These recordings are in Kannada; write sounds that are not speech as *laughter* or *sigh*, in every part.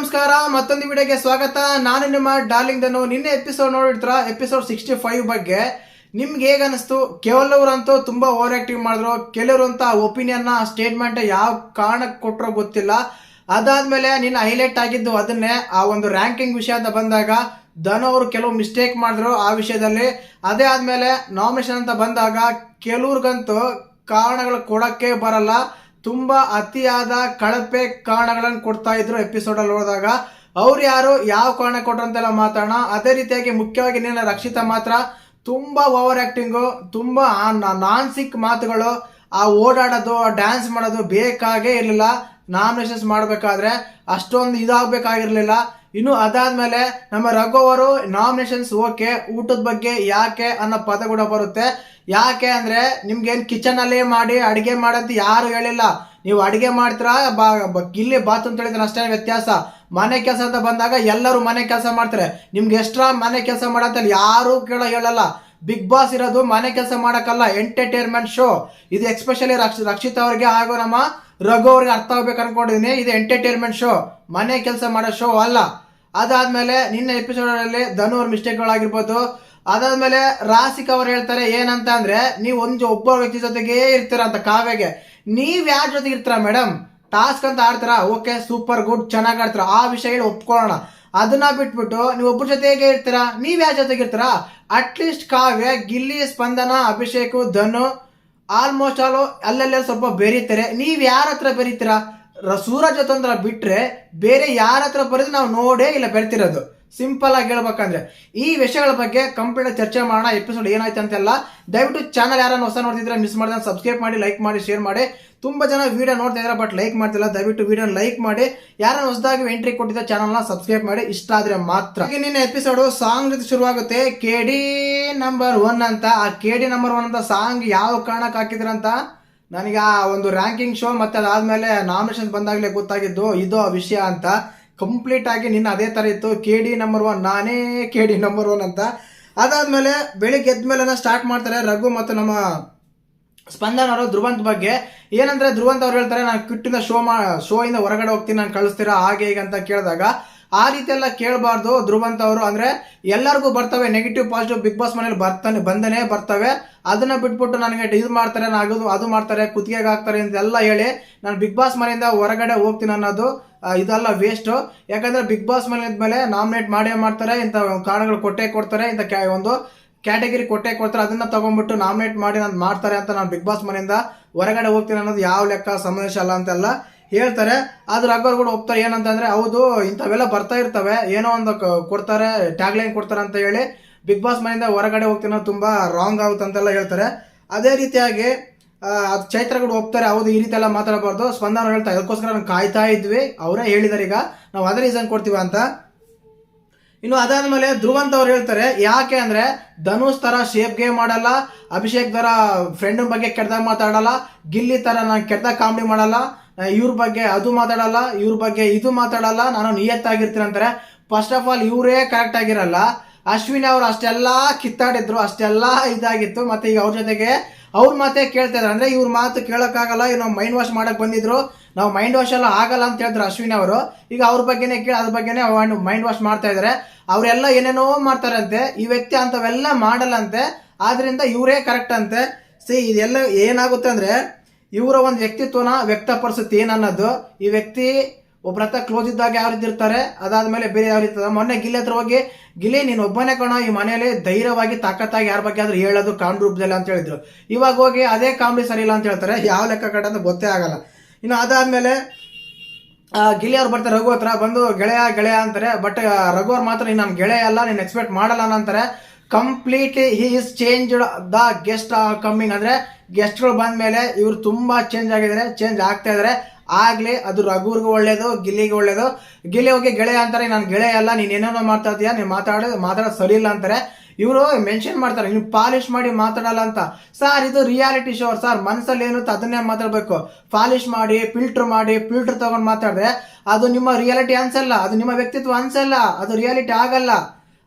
ನಮಸ್ಕಾರ, ಮತ್ತೊಂದು ವಿಡಿಯೋಗೆ ಸ್ವಾಗತ. ನಾನು ನಿಮ್ಮ ಡಾರ್ಲಿಂಗ್ ದನು. ನಿನ್ನೆ ಎಪಿಸೋಡ್ ನೋಡಿರ್ತೀರ? ಎಪಿಸೋಡ್ ಸಿಕ್ಸ್ಟಿ ಫೈವ್ ಬಗ್ಗೆ. ನಿಮ್ಗೆ ಹೇಗೆ ಅನಿಸ್ತು? ಕೆಲವರಂತೂ ತುಂಬ ಓವರ್ ಆಕ್ಟಿವ್ ಮಾಡಿದ್ರು ಕೆಲವರು ಅಂತ ಒಪಿನಿಯನ್ ಸ್ಟೇಟ್ಮೆಂಟ್ ಯಾವ ಕಾರಣಕ್ಕೆ ಕೊಟ್ಟರೋ ಗೊತ್ತಿಲ್ಲ. ಅದಾದ್ಮೇಲೆ ನಿನ್ನ ಹೈಲೈಟ್ ಆಗಿದ್ದು ಅದನ್ನೇ. ಆ ಒಂದು ರ್ಯಾಂಕಿಂಗ್ ವಿಷಯ ಅಂತ ಬಂದಾಗ ಧನು ಅವರು ಕೆಲವು ಮಿಸ್ಟೇಕ್ ಮಾಡಿದ್ರು ಆ ವಿಷಯದಲ್ಲಿ. ಅದೇ ಆದಮೇಲೆ ನಾಮಿನೇಷನ್ ಅಂತ ಬಂದಾಗ ಕೆಲವ್ರಿಗಂತೂ ಕಾರಣಗಳು ಕೊಡೋಕ್ಕೆ ಬರಲ್ಲ. ತುಂಬಾ ಅತಿಯಾದ ಕಳಪೆ ಕಾರಣಗಳನ್ನು ಕೊಡ್ತಾ ಇದ್ರು ಎಪಿಸೋಡ್ ಅಲ್ಲಿ ಹೋದಾಗ. ಅವ್ರು ಯಾರು, ಯಾವ ಕಾರಣ ಕೊಟ್ರು ಅಂತೆಲ್ಲ ಮಾತಾಡೋಣ. ಅದೇ ರೀತಿಯಾಗಿ ಮುಖ್ಯವಾಗಿ ನಿನ್ನ ರಕ್ಷಿತ ಮಾತ್ರ. ತುಂಬಾ ಓವರ್ ಆಕ್ಟಿಂಗ್, ತುಂಬಾ ನಾನ್ಸಿಕ್ ಮಾತುಗಳು, ಆ ಓಡಾಡೋದು ಡ್ಯಾನ್ಸ್ ಮಾಡೋದು ಬೇಕಾಗೇ ಇರಲಿಲ್ಲ. ನಾಮಿನೇಷನ್ಸ್ ಮಾಡಬೇಕಾದ್ರೆ ಅಷ್ಟೊಂದು ಇದಾಗಬೇಕಾಗಿರ್ಲಿಲ್ಲ. ಇನ್ನು ಅದಾದ್ಮೇಲೆ ನಮ್ಮ ರಘು ಅವರು ನಾಮಿನೇಷನ್ಸ್ ಓಕೆ, ಊಟದ ಬಗ್ಗೆ ಯಾಕೆ ಅನ್ನೋ ಪದ ಕೂಡ ಬರುತ್ತೆ. ಯಾಕೆ ಅಂದ್ರೆ ನಿಮ್ಗೇನ್ ಕಿಚನ್ ಅಲ್ಲಿ ಮಾಡಿ ಅಡಿಗೆ ಮಾಡಂತ ಯಾರು ಹೇಳಿಲ್ಲ. ನೀವು ಅಡಿಗೆ ಮಾಡ್ತೀರಾ, ಬಾ, ಬ- ಬಾತ್ ಅಂತ ಹೇಳಿದ್ರೆ ಅಷ್ಟೇ ವ್ಯತ್ಯಾಸ. ಮನೆ ಕೆಲಸ ಅಂತ ಬಂದಾಗ ಎಲ್ಲರೂ ಮನೆ ಕೆಲಸ ಮಾಡ್ತಾರೆ. ನಿಮ್ಗೆ ಎಕ್ಸ್ಟ್ರಾ ಮನೆ ಕೆಲಸ ಮಾಡಂತ ಯಾರು ಕೇಳೋ, ಹೇಳಲ್ಲ. ಬಿಗ್ ಬಾಸ್ ಇರೋದು ಮನೆ ಕೆಲಸ ಮಾಡಕ್ಕಲ್ಲ ಎಂಟರ್ಟೈನ್ಮೆಂಟ್ ಶೋ ಇದು ಎಕ್ಸ್ಪೆಷಲಿ ರಕ್ಷ, ರಕ್ಷಿತ್ ಅವ್ರಿಗೆ ಹಾಗೂ ನಮ್ಮ ರಘು ಅವ್ರಿಗೆ ಅರ್ಥ ಆಗ್ಬೇಕು ಅನ್ಕೊಂಡಿದೀನಿ. ಇದು ಎಂಟರ್ಟೈನ್ಮೆಂಟ್ ಶೋ ಮನೆ ಕೆಲಸ ಮಾಡೋ ಶೋ ಅಲ್ಲ. ಅದಾದ್ಮೇಲೆ ನಿನ್ನೆ ಎಪಿಸೋಡ್ ಅಲ್ಲಿ ಧನು ಅವ್ರ ಮಿಸ್ಟೇಕ್ಗಳಾಗಿರ್ಬೋದು ಅದಾದ್ಮೇಲೆ ರಾಸಿಕ್ ಅವ್ರು ಹೇಳ್ತಾರೆ ಏನಂತ ಅಂದ್ರೆ, ನೀವು ಒಂದು ಒಬ್ಬ ವ್ಯಕ್ತಿ ಜೊತೆಗೇ ಇರ್ತೀರ ಅಂತ ಕಾವ್ಯಗೆ. ನೀವ್ ಯಾರ ಜೊತೆಗೆ ಇರ್ತೀರಾ ಮೇಡಮ್ ಟಾಸ್ಕ್ ಅಂತ ಆಡ್ತೀರಾ? ಓಕೆ ಸೂಪರ್ ಗುಡ್ ಚೆನ್ನಾಗಿ ಆಡ್ತೀರಾ? ಆ ವಿಷಯ ಹೇಳಿ ಒಪ್ಕೊಳ್ಳೋಣ. ಅದನ್ನ ಬಿಟ್ಬಿಟ್ಟು ನೀವು ಒಬ್ಬರ ಜೊತೆಗೆ ಇರ್ತೀರಾ? ನೀವ್ ಯಾರ ಜೊತೆಗೆ ಇರ್ತೀರಾ? At least Kavya, Gilli, Spandana, Abhishek, Dhanu almost all ಅಲ್ಲೆಲ್ಲ ಸ್ವಲ್ಪ ಬೆರೀತಾರೆ. ನೀವ್ ಯಾರ ಹತ್ರ ಬೆರೀತೀರಾ? ಸೂರಜ್ ತಂದ್ರ ಬಿಟ್ರೆ ಬೇರೆ ಯಾರ ಹತ್ರ ಬರೆದು ನಾವು ನೋಡೇ ಇಲ್ಲ ಬೆರ್ತಿರೋದು. ಸಿಂಪಲ್ ಆಗಿ ಹೇಳ್ಬೇಕಂದ್ರೆ, ಈ ವಿಷಯಗಳ ಬಗ್ಗೆ ಕಂಪ್ಲೀಟ್ ಚರ್ಚೆ ಮಾಡೋಣ. ಎಪಿಸೋಡ್ ಏನಾಯ್ತು ಅಂತೆಲ್ಲ ದಯವಿಟ್ಟು ಚಾನಲ್ ಯಾರನ್ನು ಹೊಸ ನೋಡ್ತಿದ್ರೆ ಮಿಸ್ ಮಾಡಿದ್ರೆ ಸಬ್ಸ್ಕ್ರೈಬ್ ಮಾಡಿ ಲೈಕ್ ಮಾಡಿ ಶೇರ್ ಮಾಡಿ. ತುಂಬಾ ಜನ ವಿಡಿಯೋ ನೋಡ್ತಾ ಇದ್ದಾರೆ ಬಟ್ ಲೈಕ್ ಮಾಡ್ತಿಲ್ಲ. ದಯವಿಟ್ಟು ವಿಡಿಯೋ ಲೈಕ್ ಮಾಡಿ. ಯಾರನ್ನ ಹೊಸದಾಗಿ ಎಂಟ್ರಿ ಕೊಟ್ಟಿದ್ದ ಚಾನಲ್ನ ಸಬ್ಸ್ಕ್ರೈಬ್ ಮಾಡಿ. ಇಷ್ಟ ಆದ್ರೆ ಮಾತ್ರ. ಈಗ ನಿನ್ನ ಎಪಿಸೋಡ್ ಸಾಂಗ್ ಜೊತೆ ಶುರುವಾಗುತ್ತೆ. ಕೆ ಡಿ ನಂಬರ್ ಒನ್ ಅಂತ. ಆ ಕೆ ಡಿ ನಂಬರ್ ಒನ್ ಅಂತ ಸಾಂಗ್ ಯಾವ ಕಾರಣಕ್ಕೆ ಹಾಕಿದ್ರಂತ ನನಗೆ ಆ ಒಂದು ರ್ಯಾಂಕಿಂಗ್ ಶೋ ಮತ್ತೆ ಅದಾದಮೇಲೆ ನಾಮಿನೇಷನ್ ಬಂದಾಗಲೇ ಗೊತ್ತಾಗಿದ್ದು, ಇದು ಆ ವಿಷಯ ಅಂತ. ಕಂಪ್ಲೀಟ್ ಆಗಿ ನಿನ್ನ ಅದೇ ಥರ ಇತ್ತು. ಕೆ ಡಿ ನಂಬರ್ ಒನ್ ನಾನೇ ಕೆ ಡಿ ನಂಬರ್ ಒನ್ ಅಂತ. ಅದಾದಮೇಲೆ ಬೆಳಿಗ್ಗೆ ಎದ್ದಮೇಲೆ ಸ್ಟಾರ್ಟ್ ಮಾಡ್ತಾರೆ ರಘು ಮತ್ತು ನಮ್ಮ ಸ್ಪಂದನ್ ಅವರು ಧ್ರುವಂತ್ ಬಗ್ಗೆ. ಏನಂದ್ರೆ ಧ್ರುವಂತ್ ಅವ್ರು ಹೇಳ್ತಾರೆ, ನಾನು ಕ್ವಿಟ್ಟಿಂದ ಶೋ ಮಾ ಶೋ ಇಂದ ಹೊರಗಡೆ ಹೋಗ್ತೀನಿ, ನಾನು ಕಳಿಸ್ತೀರಾ, ಹಾಗೆ ಹೀಗೆ ಅಂತ ಕೇಳಿದಾಗ ಆ ರೀತಿ ಎಲ್ಲ ಕೇಳಬಾರ್ದು ಧ್ರುವಂತ ಅವರು ಅಂದ್ರೆ ಎಲ್ಲರಿಗೂ ಬರ್ತವೆ ನೆಗೆಟಿವ್ ಪಾಸಿಟಿವ್ ಬಿಗ್ ಬಾಸ್ ಮನೇಲಿ ಬರ್ತಾನೆ, ಬಂದನೆ ಬರ್ತವೆ. ಅದನ್ನ ಬಿಟ್ಬಿಟ್ಟು ನನಗೆ ಇದು ಮಾಡ್ತಾರೆ, ನಾನು ಅದು ಮಾಡ್ತಾರೆ, ಕುತ್ತಿಗೆಗೆ ಹಾಕ್ತಾರೆ ಅಂತೆಲ್ಲ ಹೇಳಿ ನಾನು ಬಿಗ್ ಬಾಸ್ ಮನೆಯಿಂದ ಹೊರಗಡೆ ಹೋಗ್ತೀನಿ ಅನ್ನೋದು ಇದೆಲ್ಲ ವೇಸ್ಟ್ ಯಾಕಂದ್ರೆ ಬಿಗ್ ಬಾಸ್ ಮನೆ ಮೇಲೆ ನಾಮಿನೇಟ್ ಮಾಡೇ ಮಾಡ್ತಾರೆ, ಇಂಥ ಕಾರಣಗಳು ಕೊಟ್ಟೆ ಕೊಡ್ತಾರೆ, ಇಂಥ ಕ್ಯಾ- ಒಂದು ಕ್ಯಾಟಗರಿ ಕೊಟ್ಟೆ ಕೊಡ್ತಾರೆ. ಅದನ್ನ ತಗೊಂಡ್ಬಿಟ್ಟು ನಾಮಿನೇಟ್ ಮಾಡಿ ನಾನು ಮಾಡ್ತಾರೆ ಅಂತ ನಾನು ಬಿಗ್ ಬಾಸ್ ಮನೆಯಿಂದ ಹೊರಗಡೆ ಹೋಗ್ತೀನಿ ಅನ್ನೋದು ಯಾವ ಲೆಕ್ಕ ಅಲ್ಲ ಅಂತೆಲ್ಲ ಹೇಳ್ತಾರೆ, ಆದ್ರೆ ಅಗ್ಗವ್ರು ಕೂಡ ಒಪ್ತಾರೆ, ಏನಂತಂದ್ರೆ, ಹೌದು, ಇಂಥವೆಲ್ಲ ಬರ್ತಾ ಇರ್ತವೆ, ಏನೋ ಒಂದು ಕೊಡ್ತಾರೆ ಟ್ಯಾಗ್ ಲೈನ್ ಕೊಡ್ತಾರೆ ಅಂತ ಹೇಳಿ ಬಿಗ್ ಬಾಸ್ ಮನೆಯಿಂದ ಹೊರಗಡೆ ಹೋಗ್ತೀನಿ ತುಂಬಾ ರಾಂಗ್ ಆಗುತ್ತೆ ಅಂತೆಲ್ಲ ಹೇಳ್ತಾರೆ. ಅದೇ ರೀತಿಯಾಗಿ ಅದು ಚೈತ್ರ ಕೂಡ ಒಪ್ತಾರೆ, ಹೌದು, ಈ ರೀತಿ ಎಲ್ಲ ಮಾತಾಡಬಾರ್ದು. ಸ್ಪಂದನ ಹೇಳ್ತಾ ಅದಕ್ಕೋಸ್ಕರ ನಾನು ಕಾಯ್ತಾ ಇದ್ವಿ, ಅವರೇ ಹೇಳಿದಾರೆ ಈಗ, ನಾವು ಅದೇ ರೀಸನ್ ಕೊಡ್ತೀವ ಅಂತ. ಇನ್ನು ಅದಾದ್ಮೇಲೆ ಧ್ರುವಂತ್ ಅವ್ರು ಹೇಳ್ತಾರೆ, ಯಾಕೆ ಅಂದ್ರೆ, ಧನುಷ್ ತರ ಶೇಪ್ ಗೇಮ್ ಮಾಡಲ್ಲ, ಅಭಿಷೇಕ್ ತರ ಫ್ರೆಂಡ್ ಬಗ್ಗೆ ಕೆಟ್ಟದಾಗ ಮಾತಾಡಲ್ಲ, ಗಿಲ್ಲಿ ತರ ನಾನು ಕೆಟ್ಟದಾಗ ಕಾಮಿಡಿ ಮಾಡಲ್ಲ ಇವ್ರ ಬಗ್ಗೆ ಅದು ಮಾತಾಡಲ್ಲ, ಇವ್ರ ಬಗ್ಗೆ ಇದು ಮಾತಾಡಲ್ಲ, ನಾನು ನಿಯತ್ತಾಗಿರ್ತೀನಿ ಅಂತಾರೆ ಫಸ್ಟ್ ಆಫ್ ಆಲ್ ಇವರೇ ಕರೆಕ್ಟ್ ಆಗಿರಲ್ಲ. ಅಶ್ವಿನಿ ಅವರು ಅಷ್ಟೆಲ್ಲ ಕಿತ್ತಾಡಿದ್ರು, ಅಷ್ಟೆಲ್ಲ ಇದಾಗಿತ್ತು. ಮತ್ತೆ ಈಗ ಅವ್ರ ಜೊತೆಗೆ ಅವ್ರ ಮಾತೇ ಕೇಳ್ತಾ ಇದ್ದಾರೆ ಅಂದ್ರೆ ಇವ್ರ ಮಾತು ಕೇಳೋಕ್ಕಾಗಲ್ಲ ಇವ್ ನಾವು ಮೈಂಡ್ ವಾಶ್ ಮಾಡಕ್ ಬಂದಿದ್ರು. ನಾವು ಮೈಂಡ್ ವಾಶ್ ಎಲ್ಲ ಆಗಲ್ಲ ಅಂತ ಹೇಳಿದ್ರು ಅಶ್ವಿನಿ ಅವರು. ಈಗ ಅವ್ರ ಬಗ್ಗೆನೇ ಕೇಳಿ ಅದ್ರ ಬಗ್ಗೆನೇ ಮೈಂಡ್ ವಾಶ್ ಮಾಡ್ತಾ ಇದಾರೆ. ಅವರೆಲ್ಲ ಏನೇನೋ ಮಾಡ್ತಾರಂತೆ, ಈ ವ್ಯಕ್ತಿ ಅಂತವೆಲ್ಲ ಮಾಡಲ್ಲಂತೆ. ಆದ್ರಿಂದ ಇವರೇ ಕರೆಕ್ಟ್ ಅಂತೆ. ಸಿ ಇದೆಲ್ಲ ಏನಾಗುತ್ತೆ ಅಂದ್ರೆ ಇವರ ಒಂದು ವ್ಯಕ್ತಿತ್ವನ ವ್ಯಕ್ತಪಡಿಸುತ್ತೆ ಏನನ್ನೋದು ಈ ವ್ಯಕ್ತಿ ಒಬ್ರ ಹತ್ರ ಕ್ಲೋಸ್ ಇದ್ದಾಗ ಯಾವ ರೀತಿ ಇರ್ತಾರೆ ಅದಾದ್ಮೇಲೆ ಬೇರೆ ಯಾವ ರೀತಿ. ಮೊನ್ನೆ ಗಿಲ್ಲಿ ಹತ್ರ ಹೋಗಿ ಗಿಲಿ ನೀನು ಒಬ್ಬನೇ ಕಣ, ಈ ಮನೆಯಲ್ಲಿ ಧೈರ್ಯವಾಗಿ, ತಾಕತ್ತಾಗಿ ಯಾರ ಬಗ್ಗೆ ಆದ್ರೂ ಹೇಳೋದು ಕಾಂಡ್ ರೂಪದಲ್ಲಿ ಅಂತ ಹೇಳಿದ್ರು. ಇವಾಗ ಹೋಗಿ ಅದೇ ಕಾಮಿಡಿ ಸರಿ ಇಲ್ಲ ಅಂತ ಹೇಳ್ತಾರೆ. ಯಾವ ಲೆಕ್ಕ ಕಟ್ಟ ಅಂತ ಗೊತ್ತೇ ಆಗಲ್ಲ. ಇನ್ನು ಅದಾದ್ಮೇಲೆ ಗಿಲಿ ಅವ್ರು ಬರ್ತಾರೆ ರಘು ಹತ್ರ, ಬಂದು ಗೆಳೆಯ ಗೆಳೆಯ ಅಂತಾರೆ. ಬಟ್ ರಘು ಅವ್ರು ಮಾತ್ರ ನೀನು ನಮ್ಮ ಗೆಳೆಯ ಅಲ್ಲ, ನೀನು ಎಕ್ಸ್ಪೆಕ್ಟ್ ಮಾಡಲ್ಲ ಅಂತಾರೆ. Completely he is change the guest coming ಅಂದ್ರೆ ಗೆಸ್ಟ್ಗಳು ಬಂದ ಮೇಲೆ ಇವರು ತುಂಬಾ ಚೇಂಜ್ ಆಗಿದ್ದಾರೆ ಚೇಂಜ್ ಆಗ್ತಾ ಇದ್ದಾರೆ. ಆಗಲಿ ಅದು ರಘುರ್ಗೂ ಒಳ್ಳೇದು, ಗಿಲ್ಲಿಗೆ ಒಳ್ಳೇದು. ಗಿಲ್ಲಿ ಹೋಗಿ ಗೆಳೆಯ ಅಂತಾರೆ, ನಾನು ಗೆಳೆಯ ಅಲ್ಲ, ನೀನು ಏನೇನೋ ಮಾಡ್ತಾ ಇದೀಯಾ? ನೀವು ಮಾತಾಡೋದು ಮಾತಾಡೋದು ಸರಿ ಇಲ್ಲ ಅಂತಾರೆ. ಇವರು ಮೆನ್ಷನ್ ಮಾಡ್ತಾರೆ ನೀವು ಪಾಲಿಶ್ ಮಾಡಿ ಮಾತಾಡಲ್ಲ ಅಂತ. ಸರ್, ಇದು ರಿಯಾಲಿಟಿ ಶೋ ಸರ್ ಮನಸ್ಸಲ್ಲಿ ಏನುತ್ತೆ ಅದನ್ನೇ ಮಾತಾಡಬೇಕು. ಪಾಲಿಶ್ ಮಾಡಿ ಫಿಲ್ಟರ್ ಮಾಡಿ ಫಿಲ್ಟರ್ ತಗೊಂಡು ಮಾತಾಡಿದ್ರೆ ಅದು ನಿಮ್ಮ ರಿಯಾಲಿಟಿ ಅನ್ಸಲ್ಲ, ಅದು ನಿಮ್ಮ ವ್ಯಕ್ತಿತ್ವ ಅನ್ಸಲ್ಲ, ಅದು ರಿಯಾಲಿಟಿ ಆಗಲ್ಲ.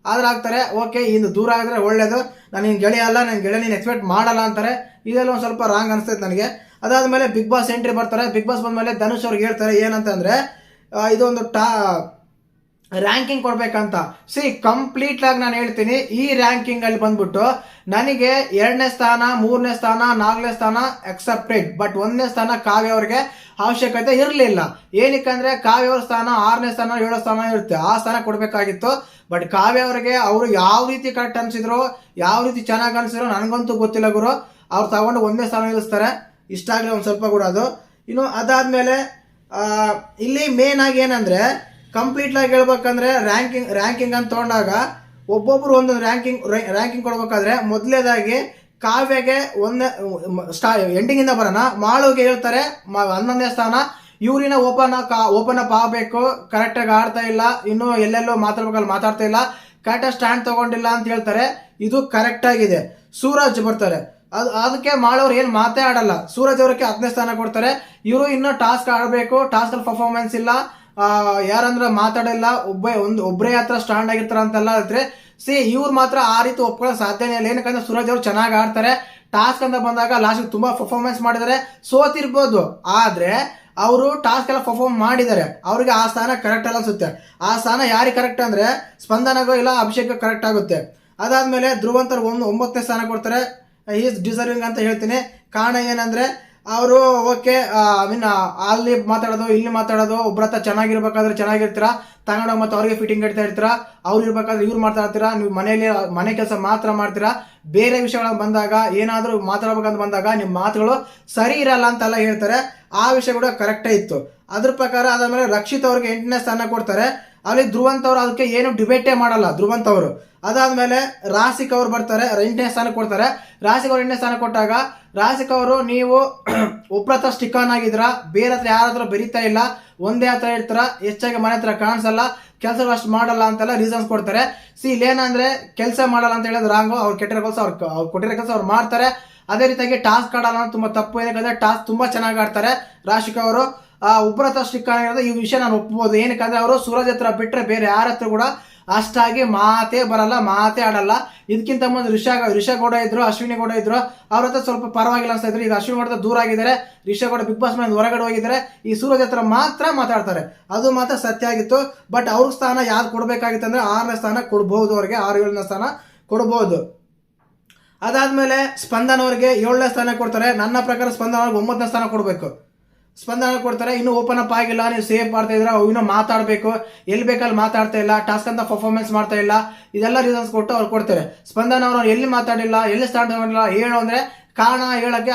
ಆದ್ರೆ ಆಗ್ತಾರೆ ಓಕೆ, ಇನ್ನು ದೂರ ಆದರೆ ಒಳ್ಳೇದು. ನಾನು ನಿನ್ನ ಗೆಳೆಯ ಅಲ್ಲ ನನ್ನ ಗೆಳೆ ನೀನು ಎಕ್ಸ್ಪೆಕ್ಟ್ ಮಾಡಲ್ಲ ಅಂತಾರೆ. ಇದೆಲ್ಲ ಒಂದು ಸ್ವಲ್ಪ ರಾಂಗ್ ಅನಿಸ್ತೈತೆ ನನಗೆ. ಅದಾದಮೇಲೆ ಬಿಗ್ ಬಾಸ್ ಎಂಟ್ರಿ ಬರ್ತಾರೆ. ಬಿಗ್ ಬಾಸ್ ಬಂದಮೇಲೆ ಧನುಷ್ ಅವ್ರಿಗೆ ಹೇಳ್ತಾರೆ ಏನಂತಂದರೆ ಇದೊಂದು ಟಾ ರ್ಯಾಂಕಿಂಗ್ ಕೊಡ್ಬೇಕಂತ. ಸಿ ಕಂಪ್ಲೀಟ್ ಆಗಿ ನಾನು ಹೇಳ್ತೀನಿ. ಈ ರ್ಯಾಂಕಿಂಗ್ ಅಲ್ಲಿ ಬಂದ್ಬಿಟ್ಟು ನನಗೆ ಎರಡನೇ ಸ್ಥಾನ, ಮೂರನೇ ಸ್ಥಾನ, ನಾಲ್ಕನೇ ಸ್ಥಾನ ಎಕ್ಸೆಪ್ಟೆಡ್ ಬಟ್ ಒಂದನೇ ಸ್ಥಾನ ಕಾವ್ಯ ಅವ್ರಿಗೆ ಅವಶ್ಯಕತೆ ಇರಲಿಲ್ಲ. ಏನಕ್ಕಂದ್ರೆ ಕಾವ್ಯ ಅವ್ರ ಸ್ಥಾನ, ಆರನೇ ಸ್ಥಾನ, ಏಳೋ ಸ್ಥಾನ ಇರುತ್ತೆ. ಆ ಸ್ಥಾನ ಕೊಡಬೇಕಾಗಿತ್ತು. ಬಟ್ ಕಾವ್ಯ ಅವರಿಗೆ ಅವರು ಯಾವ ರೀತಿ ಕರೆಕ್ಟ್ ಅನ್ಸಿದ್ರು, ಯಾವ ರೀತಿ ಚೆನ್ನಾಗಿ ಅನ್ಸಿದ್ರು ನನಗಂತೂ ಗೊತ್ತಿಲ್ಲ ಗುರು. ಅವ್ರು ತಗೊಂಡು ಒಂದೇ ಸ್ಥಾನ ನಿಲ್ಲಿಸ್ತಾರೆ ಇಷ್ಟ ಆಗಲಿ ಒಂದು ಸ್ವಲ್ಪ ಕೂಡ ಅದು. ಇನ್ನು ಅದಾದ್ಮೇಲೆ ಇಲ್ಲಿ ಮೇನ್ ಆಗಿ ಏನಂದ್ರೆ ಕಂಪ್ಲೀಟ್ ಆಗಿ ಹೇಳ್ಬೇಕಂದ್ರೆ ರ್ಯಾಂಕಿಂಗ್ ರ್ಯಾಂಕಿಂಗ್ ಅಂತ ತಗೊಂಡಾಗ ಒಬ್ಬೊಬ್ರು ಒಂದೊಂದು ರ್ಯಾಂಕಿಂಗ್ ರ್ಯಾಂಕಿಂಗ್ ಕೊಡ್ಬೇಕಾದ್ರೆ ಮೊದಲೇದಾಗಿ ಕಾವ್ಯಗೆ ಒಂದೇ, ಸ್ಟಾ ಎಂಡಿಂಗ್ ಇಂದ ಬರೋಣ. ಮಾಳುಗೆ ಹೇಳ್ತಾರೆ ಹನ್ನೊಂದನೇ ಸ್ಥಾನ. ಇವ್ರಿನ ಓಪನ್ ಓಪನ್ ಅಪ್ ಆಗಬೇಕು ಕರೆಕ್ಟಾಗಿ ಆಡ್ತಾ ಇಲ್ಲ. ಇನ್ನು ಎಲ್ಲೆಲ್ಲೋ ಮಾತಾಡ್ಬೇಕಲ್ಲಿ, ಮಾತಾಡ್ತಾ ಇಲ್ಲ. ಕರೆಕ್ಟಾಗಿ ಸ್ಟ್ಯಾಂಡ್ ತಗೊಂಡಿಲ್ಲ ಅಂತ ಹೇಳ್ತಾರೆ. ಇದು ಕರೆಕ್ಟ್ ಆಗಿದೆ. ಸೂರಜ್ ಬರ್ತಾರೆ. ಅದು, ಅದಕ್ಕೆ ಮಾಡೋರು ಏನು ಮಾತೇ ಆಡಲ್ಲ. ಸೂರಜ್ ಅವ್ರಿಗೆ ಹತ್ತನೇ ಸ್ಥಾನ ಕೊಡ್ತಾರೆ. ಇವರು ಇನ್ನೂ ಟಾಸ್ಕ್ ಆಡಬೇಕು. ಟಾಸ್ಕಲ್ಲಿ ಪರ್ಫಾರ್ಮೆನ್ಸ್ ಇಲ್ಲ. ಯಾರಂದ್ರೆ ಮಾತಾಡಲ್ಲ, ಒಬ್ಬ ಒಂದು ಒಬ್ಬರೇ ಹತ್ರ ಸ್ಟ್ಯಾಂಡ್ ಆಗಿರ್ತಾರ ಅಂತೆಲ್ಲ ಇದ್ರೆ ಸಿ ಇವ್ರು ಮಾತ್ರ ಆ ರೀತಿ ಒಪ್ಕೊಳ್ಳೋ ಸಾಧ್ಯನೇ ಇಲ್ಲ. ಏನಕ್ಕಂದ್ರೆ ಸೂರಜ್ ಅವರು ಚೆನ್ನಾಗಿ ಆಡ್ತಾರೆ. ಟಾಸ್ಕ್ ಅಂತ ಬಂದಾಗ ಲಾಸ್ಟ್ ತುಂಬಾ ಪರ್ಫಾರ್ಮೆನ್ಸ್ ಮಾಡಿದ್ದಾರೆ. ಸೋತಿರ್ಬೋದು. ಆದ್ರೆ, ಅವರು ಟಾಸ್ಕ್ ಎಲ್ಲ ಪರ್ಫಾರ್ಮ್ ಮಾಡಿದ್ದಾರೆ. ಅವ್ರಿಗೆ ಆ ಸ್ಥಾನ ಕರೆಕ್ಟ್ ಅಲ್ಲ ಅನ್ಸುತ್ತೆ. ಆ ಸ್ಥಾನ ಯಾರಿಗೆ ಕರೆಕ್ಟ್ ಅಂದ್ರೆ, ಸ್ಪಂದನಗೋ ಇಲ್ಲ ಅಭಿಷೇಕ ಕರೆಕ್ಟ್ ಆಗುತ್ತೆ. ಅದಾದ್ಮೇಲೆ ಧ್ರುವಂತರ್ ಒಂದು, ಒಂಬತ್ತನೇ ಸ್ಥಾನ ಕೊಡ್ತಾರೆ. ಈಸ್ ಡಿಸರ್ವಿಂಗ್ ಅಂತ ಹೇಳ್ತೀನಿ. ಕಾರಣ ಏನಂದ್ರೆ ಅವರು, ಓಕೆ ಐ ಮೀನ್ ಅಲ್ಲಿ ಮಾತಾಡೋದು, ಇಲ್ಲಿ ಮಾತಾಡೋದು ಒಬ್ಬರ ಹತ್ರ ಚೆನ್ನಾಗಿರ್ಬೇಕಾದ್ರೆ ಚೆನ್ನಾಗಿರ್ತೀರಾ? ತಗೊಂಡೋಗಿ ಮತ್ತೆ ಅವ್ರಿಗೆ ಫಿಟ್ಟಿಂಗ್ ಇಡ್ತಾ ಇರ್ತೀರಾ? ಅವ್ರು ಇರ್ಬೇಕಾದ್ರೆ ಇವ್ರು ಮಾತಾಡ್ತೀರಾ ನೀವು ಮನೆಯಲ್ಲಿ, ಮನೆ ಕೆಲಸ ಮಾತ್ರ ಮಾಡ್ತೀರಾ? ಬೇರೆ ವಿಷಯಗಳ ಬಂದಾಗ, ಏನಾದರೂ ಮಾತಾಡ್ಬೇಕಂತ ಬಂದಾಗ ನಿಮ್ಮ ಮಾತುಗಳು ಸರಿ ಇರಲ್ಲ ಅಂತೆಲ್ಲ ಹೇಳ್ತಾರೆ. ಆ ವಿಷಯ ಕೂಡ ಕರೆಕ್ಟೇ ಇತ್ತು. ಅದ್ರ ಪ್ರಕಾರ ಆದಮೇಲೆ ರಕ್ಷಿತ್ ಅವ್ರಿಗೆ ಎಂಟನೇ ಸ್ಥಾನ ಕೊಡ್ತಾರೆ. ಅಲ್ಲಿ ಧ್ರುವಂತ ಅವರು ಅದಕ್ಕೆ ಏನು ಡಿಬೇಟೇ ಮಾಡಲ್ಲ, ಧ್ರುವಂತ ಅವರು. ಅದಾದ್ಮೇಲೆ ರಾಸಿಕ್ ಅವರು ಬರ್ತಾರೆ ಎಂಟನೇ ಸ್ಥಾನ ಕೊಡ್ತಾರೆ. ರಾಸಿಕ್ ಅವರು ಎಂಟನೇ ಸ್ಥಾನ ಕೊಟ್ಟಾಗ ರಾಸಿಕ್ ಅವರು ನೀವು *clears throat* ಒಬ್ಬರ ಹತ್ರ ಆನ್ ಆಗಿದ್ರ ಬೇರೆ ಹತ್ರ ಯಾರ ಹತ್ರ ಬೆರೀತಾ ಇಲ್ಲ, ಒಂದೇ ಹತ್ರ ಇರ್ತಾರ, ಹೆಚ್ಚಾಗಿ ಮನೆ ಹತ್ರ ಕಾಣಿಸಲ್ಲ ಕೆಲಸ ಅಷ್ಟು ಮಾಡಲ್ಲ ಅಂತೆಲ್ಲ ರೀಸನ್ಸ್ ಕೊಡ್ತಾರೆ. ಸಿ ಇಲ್ಲೇನಂದ್ರೆ ಕೆಲಸ ಮಾಡಲ್ಲ ಅಂತ ಹೇಳೋದು ರಾಂಗು ಅವ್ರು ಕೆಟ್ಟಿರೋ ಕೆಲಸ ಅವ್ರು ಅವ್ರು ಕೊಟ್ಟಿರೋ ಕೆಲಸ ಅವ್ರು ಮಾಡ್ತಾರೆ. ಅದೇ ರೀತಿಯಾಗಿ ಟಾಸ್ಕ್ ಆಡಲ್ಲ ತುಂಬಾ ತಪ್ಪು ಏನಕ್ಕೆ ಟಾಸ್ಕ್ ತುಂಬಾ ಚೆನ್ನಾಗಿ ಆಡ್ತಾರೆ ರಾಶಿಕ್ ಅವರು. ಆ ಉಪ್ರತ ಶ್ರೀಕಾರಣ ಈ ವಿಷಯ ನಾನು ಒಪ್ಬೋದು ಏನಕ್ಕಂದ್ರೆ ಅವರು ಸೂರಜ್ ಹತ್ರ ಬಿಟ್ರೆ ಬೇರೆ ಯಾರ ಹತ್ರ ಕೂಡ ಅಷ್ಟಾಗಿ ಮಾತೇ ಬರಲ್ಲ, ಮಾತೇ ಆಡಲ್ಲ. ಇದಕ್ಕಿಂತ ಮುಂದೆ ರಿಷಾ ರಿಷಾಗೌಡ ಇದ್ರು, ಅಶ್ವಿನಿ ಗೌಡ ಇದ್ರು, ಅವ್ರ ಹತ್ರ ಸ್ವಲ್ಪ ಪರವಾಗಿಲ್ಲ ಅನ್ಸ್ತಾ ಇದ್ರು. ಈಗ ಅಶ್ವಿನಿ ಗೌಡ ದೂರ ಆಗಿದ್ದಾರೆ ರಿಷಾ ಗೌಡ ಬಿಗ್ ಬಾಸ್ ಮನೆಯಿಂದ ಹೊರಗಡೆ ಹೋಗಿದ್ದಾರೆ. ಈ ಸೂರಜ್ ಹತ್ರ ಮಾತ್ರ ಮಾತಾಡ್ತಾರೆ. ಅದು ಮಾತ್ರ ಸತ್ಯ ಆಗಿತ್ತು. ಬಟ್ ಅವ್ರ ಸ್ಥಾನ ಯಾರು ಕೊಡ್ಬೇಕಾಗಿತ್ತು ಅಂದ್ರೆ ಆರನೇ ಸ್ಥಾನ ಕೊಡ್ಬಹುದು ಅವ್ರಿಗೆ, ಆರು ಏಳನೇ ಸ್ಥಾನ ಕೊಡ್ಬೋದು ಅದಾದ್ಮೇಲೆ ಸ್ಪಂದನ್ ಅವ್ರಿಗೆ ಏಳನೇ ಸ್ಥಾನ ಕೊಡ್ತಾರೆ. ನನ್ನ ಪ್ರಕಾರ ಸ್ಪಂದನ್ ಅವ್ರಿಗೆ ಒಂಬತ್ತನೇ ಸ್ಥಾನ ಕೊಡಬೇಕು. ಸ್ಪಂದನ ಕೊಡ್ತಾರೆ, ಇನ್ನೂ ಓಪನ್ ಅಪ್ ಆಗಿಲ್ಲ, ನೀವು ಸೇವ್ ಮಾಡ್ತಾ ಇದ್ರ ಇನ್ನೂ ಮಾತಾಡಬೇಕು. ಎಲ್ಲಿ ಬೇಕಲ್ಲಿ ಮಾತಾಡ್ತಾ ಇಲ್ಲ ಟಾಸ್ಕ್ ಅಂತ ಪರ್ಫಾರ್ಮೆನ್ಸ್ ಮಾಡ್ತಾ ಇಲ್ಲ, ಇದೆಲ್ಲ ರೀಸನ್ಸ್ ಕೊಟ್ಟು ಅವ್ರು ಕೊಡ್ತಾರೆ. ಸ್ಪಂದನ ಅವರು ಎಲ್ಲಿ ಮಾತಾಡಿಲ್ಲ, ಎಲ್ಲಿ ಸ್ಟಾರ್ಟ್ ಮಾಡಿಲ್ಲ ಹೇಳು ಅಂದ್ರೆ ಕಾರಣ ಹೇಳಕ್ಕೆ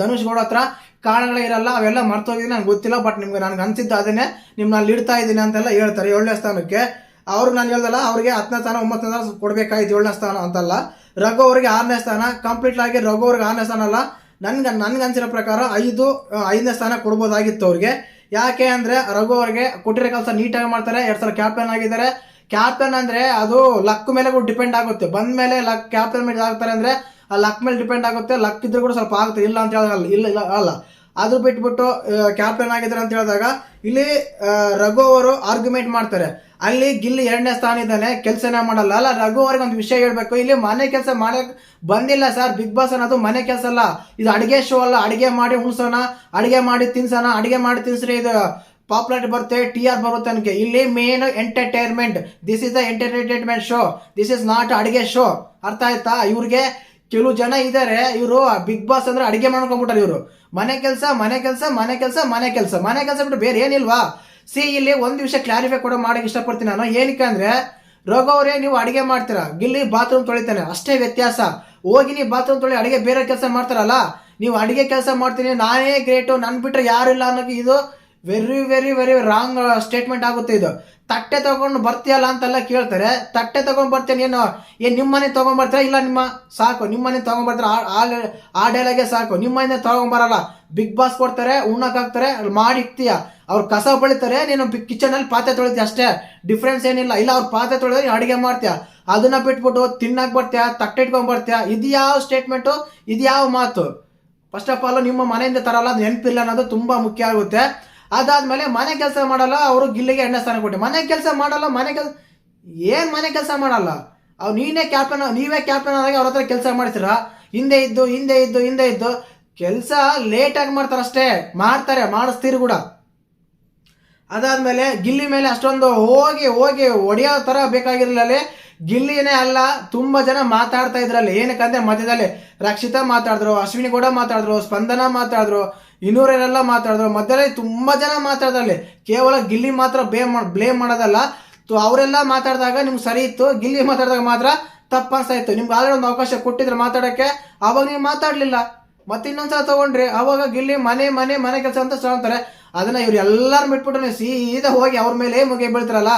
ಧನುಷ್ ಗೌಡ ಹತ್ರ ಕಾರಣಗಳೇ ಇರಲ್ಲ, ಅವೆಲ್ಲ ಮರ್ತೋಗಿದ್ದೀನಿ ನಂಗೆ ಗೊತ್ತಿಲ್ಲ ಬಟ್ ನಿಮ್ಗೆ ನನಗೆ ಅನ್ಸಿದ್ದು ಅದನ್ನೇ ನಿಮ್ಮನ್ನ ಇಡ್ತಾ ಇದ್ದೀನಿ ಅಂತೆಲ್ಲ ಹೇಳ್ತಾರೆ ಏಳನೇ ಸ್ಥಾನಕ್ಕೆ. ಅವ್ರು ನಾನು ಹೇಳ್ದಲ್ಲ, ಅವ್ರಿಗೆ ಹತ್ತನೇ ಸ್ಥಾನ, ಒಂಬತ್ತನೇ ಸ್ಥಾನ ಕೊಡಬೇಕಾಯ್ತು ಏಳನೇ ಸ್ಥಾನ ಅಂತಲ್ಲ. ರಘು ಅವರಿಗೆ ಆರನೇ ಸ್ಥಾನ ಕಂಪ್ಲೀಟ್ ಆಗಿ ರಘು ಅವ್ರಿಗೆ ಆರನೇ ಸ್ಥಾನ ಅಲ್ಲ. ನನ್ಗೆ ನನ್ಗೆ ಅನ್ಸಿರೋ ಪ್ರಕಾರ ಐದು ಐದನೇ ಸ್ಥಾನ ಕೊಡ್ಬೋದಾಗಿತ್ತು ಅವ್ರಿಗೆ. ಯಾಕೆ ಅಂದರೆ ರಘು ಅವ್ರಿಗೆ ಕೊಟ್ಟಿರೋ ಕೆಲಸ ನೀಟಾಗಿ ಮಾಡ್ತಾರೆ, ಎರಡು ಸಲ ಕ್ಯಾಪ್ಟನ್ ಆಗಿದ್ದಾರೆ. ಕ್ಯಾಪ್ಟನ್ ಅಂದರೆ ಅದು ಲಕ್ ಮೇಲೆ ಕೂಡ ಡಿಪೆಂಡ್ ಆಗುತ್ತೆ. ಬಂದ ಮೇಲೆ ಲಕ್ ಕ್ಯಾಪ್ಟನ್ ಮೇಲೆ ಆಗ್ತಾರೆ ಅಂದರೆ ಆ ಲಕ್ ಮೇಲೆ ಡಿಪೆಂಡ್ ಆಗುತ್ತೆ. ಲಕ್ ಇದ್ರೂ ಕೂಡ ಸ್ವಲ್ಪ ಆಗುತ್ತೆ. ಇಲ್ಲ ಅಂತ ಹೇಳಲ್ಲ ಇಲ್ಲ ಇಲ್ಲ, ಅಲ್ಲ. ಅದು ಬಿಟ್ಬಿಟ್ಟು ಕ್ಯಾಪ್ಟನ್ ಆಗಿದ್ದಾರೆ ಅಂತ ಹೇಳಿದಾಗ, ಇಲ್ಲಿ ರಘು ಅವರು ಆರ್ಗ್ಯುಮೆಂಟ್ ಮಾಡ್ತಾರೆ. ಅಲ್ಲಿ ಗಿಲ್ಲಿ ಎರಡನೇ ಸ್ಥಾನ ಇದ್ದಾನೆ, ಕೆಲಸನೇ ಮಾಡಲ್ಲ. ಅಲ್ಲ, ರಘು ಅವ್ರಿಗೆ ಒಂದು ವಿಷಯ ಹೇಳ್ಬೇಕು. ಇಲ್ಲಿ ಮನೆ ಕೆಲಸ ಮಾಡಕ್ ಬಂದಿಲ್ಲ ಸರ್ ಬಿಗ್ ಬಾಸ್ ಅನ್ನೋದು ಮನೆ ಕೆಲಸ ಅಲ್ಲ. ಇದು ಅಡಿಗೆ ಶೋ ಅಲ್ಲ. ಅಡಿಗೆ ಮಾಡಿ ಉಣ್ಸೋಣ, ಅಡಿಗೆ ಮಾಡಿ ತಿನ್ಸೋಣ, ಅಡಿಗೆ ಮಾಡಿ ತಿನ್ಸ್ರಿ. ಇದು ಪಾಪ್ಯುಲಾರಿಟಿ ಬರುತ್ತೆ ಟಿ ಆರ್ ಬರುತ್ತೆ ನನಗೆ ಇಲ್ಲಿ main entertainment this is the entertainment show this is not ಅಡಿಗೆ ಶೋ ಅರ್ಥ ಆಯ್ತಾ? ಇವ್ರಿಗೆ ಕೆಲವು ಜನ ಇದ್ದಾರೆ ಇವರು ಬಿಗ್ ಬಾಸ್ ಅಂದ್ರೆ ಅಡಿಗೆ ಮಾಡ್ಕೊಂಡ್ಬಿಟ್ಟಾರೆ ಇವರು. ಮನೆ ಕೆಲಸ ಮನೆ ಕೆಲಸ ಮನೆ ಕೆಲಸ ಮನೆ ಕೆಲಸ. ಮನೆ ಕೆಲಸ ಬಿಟ್ಟು ಬೇರೆ ಏನಿಲ್ವಾ? ಸಿ ಇಲ್ಲಿ ಒಂದು ವಿಷಯ ಕ್ಲಾರಿಫೈ ಕೂಡ ಮಾಡೋಕೆ ಇಷ್ಟಪಡ್ತೀನಿ ನಾನು. ಏನಕ್ಕೆ ಅಂದ್ರೆ ರೋಗ ನೀವು ಅಡಿಗೆ ಮಾಡ್ತೀರಾ? ಗಿಲ್ಲಿ ಬಾತ್ರೂಮ್ ತೊಳಿತಾನೆ. ಅಷ್ಟೇ ವ್ಯತ್ಯಾಸ. ಹೋಗಿ ನೀವು ಬಾತ್ರೂಮ್ ತೊಳಿ, ಅಡಿಗೆ ಬೇರೆ ಕೆಲಸ ಮಾಡ್ತಾರಲ್ಲ? ನೀವು ಅಡಿಗೆ ಕೆಲಸ ಮಾಡ್ತೀನಿ, ನಾನೇ ಗ್ರೇಟು ನನ್ ಬಿಟ್ರೆ ಯಾರು ಇಲ್ಲ ಅನ್ನೋಕೆ ಇದು. Very very very wrong statement ಆಗುತ್ತೆ ಇದು. ತಟ್ಟೆ ತಗೊಂಡು ಬರ್ತೀಯಲ್ಲ ಅಂತೆಲ್ಲ ಕೇಳ್ತಾರೆ. ತಟ್ಟೆ ತಗೊಂಡ್ ಬರ್ತೇನೆ, ಏನು ಏನ್ ನಿಮ್ಮ ಮನೆ ತಗೊಂಡ್ ಬರ್ತೀರಾ? ಇಲ್ಲ, ನಿಮ್ಮ, ಸಾಕು. ನಿಮ್ಮ ಮನೆ ತಗೊಂಡ್ ಬರ್ತಾರೆ? ಆ- ಡೈಲಾಗೆ ಸಾಕು. ನಿಮ್ಮನೆ ಬರಲ್ಲ. ಬಿಗ್ ಬಾಸ್ ಕೊಡ್ತಾರೆ, ಉಣ್ಣಕ್ ಹಾಕ್ತಾರೆ ಅಲ್ಲಿ ಮಾಡಿ ಇಕ್ತೀಯ? ಅವ್ರು ಕಸ ಬಳಿತಾರೆ, ನೀನು ಕಿಚನ್ ಅಲ್ಲಿ ಪಾತ್ರೆ ತೊಳಿತೀಯ ಅಷ್ಟೇ? ಡಿಫ್ರೆನ್ಸ್ ಏನಿಲ್ಲ. ಇಲ್ಲ, ಅವ್ರು ಪಾತ್ರೆ ತೊಳೆದ್ರೆ ಅಡಿಗೆ ಮಾಡ್ತೀಯ? ಅದನ್ನ ಬಿಟ್ಬಿಟ್ಟು ತಿನ್ನಕ್ ಬರ್ತೀಯ? ತಟ್ಟೆ ಇಟ್ಕೊಂಡ್ ಬರ್ತೀಯ? ಇದು ಯಾವ ಸ್ಟೇಟ್ಮೆಂಟು ಇದು ಯಾವ ಮಾತು? ಫಸ್ಟ್ ಆಫ್ ಆಲ್ ನಿಮ್ಮ ಮನೆಯಿಂದ ತರಲ್ಲ ನೆನಪಿಲ್ಲ ಅನ್ನೋದು ತುಂಬಾ ಮುಖ್ಯ ಆಗುತ್ತೆ. ಅದಾದ್ಮೇಲೆ ಮನೆ ಕೆಲಸ ಮಾಡಲ್ಲ, ಅವರು ಗಿಲ್ಲಿಗೆ ಎಣ್ಣೆ ಸ್ಥಾನ ಕೊಟ್ಟು. ಮನೆ ಕೆಲಸ ಮಾಡಲ್ಲ, ಮನೆ ಕೆಲಸ ಏನ್ ಮನೆ ಕೆಲಸ ಮಾಡಲ್ಲ? ಅವ್ರು ನೀನೇ ಕ್ಯಾಪ್ಟನ್ ನೀವೇ ಕ್ಯಾಪ್ಟನ್ ಆದಾಗ ಅವ್ರ ಹತ್ರ ಕೆಲಸ ಮಾಡ್ತೀರಾ? ಹಿಂದೆ ಇದ್ದು ಹಿಂದೆ ಇದ್ದು ಹಿಂದೆ ಇದ್ದು. ಕೆಲಸ ಲೇಟ್ ಆಗಿ ಅಷ್ಟೇ ಮಾಡ್ತಾರೆ, ಮಾಡಿಸ್ತೀರಿ ಕೂಡ. ಅದಾದ್ಮೇಲೆ ಗಿಲ್ಲಿ ಮೇಲೆ ಅಷ್ಟೊಂದು ಹೋಗಿ ಹೋಗಿ ಒಡೆಯೋ ತರ ಬೇಕಾಗಿರಲಿಲ್ಲ ಗಿಲ್ಲಿನೇ ಅಲ್ಲ, ತುಂಬಾ ಜನ ಮಾತಾಡ್ತಾ ಇದ್ರಲ್ಲಿ. ಏನಕ್ಕಂದ್ರೆ ಮಧ್ಯದಲ್ಲಿ ರಕ್ಷಿತಾ ಮಾತಾಡಿದ್ರು, ಅಶ್ವಿನಿ ಕೂಡ ಮಾತಾಡಿದ್ರು, ಸ್ಪಂದನ ಮಾತಾಡಿದ್ರು. ಇನ್ನೂರೆಲ್ಲ ಮಾತಾಡಿದ್ರು. ಮಧ್ಯದಲ್ಲಿ ತುಂಬ ಜನ ಮಾತಾಡ್ದಲ್ಲಿ ಕೇವಲ ಗಿಲ್ಲಿ ಮಾತ್ರ ಬೇ ಬ್ಲೇಮ್ ಮಾಡೋದಲ್ಲ. ಅವರೆಲ್ಲ ಮಾತಾಡಿದಾಗ ನಿಮ್ಗೆ ಸರಿ ಇತ್ತು. ಗಿಲ್ಲಿ ಮಾತಾಡಿದಾಗ ಮಾತ್ರ ತಪ್ಪು ಇತ್ತು. ನಿಮ್ಗೆ ಆದರೆ ಒಂದು ಅವಕಾಶ ಕೊಟ್ಟಿದ್ರೆ ಮಾತಾಡೋಕ್ಕೆ. ಅವಾಗ ನೀವು ಮಾತಾಡಲಿಲ್ಲ. ಮತ್ತೆ ಇನ್ನೊಂದ್ಸಲ ತೊಗೊಂಡ್ರಿ. ಅವಾಗ ಗಿಲ್ಲಿ ಮನೆ ಮನೆ ಮನೆ ಕೆಲಸ ಅಂತ ಅಂತಾರೆ. ಅದನ್ನ ಇವ್ರು ಎಲ್ಲರೂ ಬಿಟ್ಬಿಟ್ಟು ನೀವು ಸೀದಾ ಹೋಗಿ ಅವ್ರ ಮೇಲೆ ಮುಗಿ ಬೀಳ್ತಾರಲ್ಲ.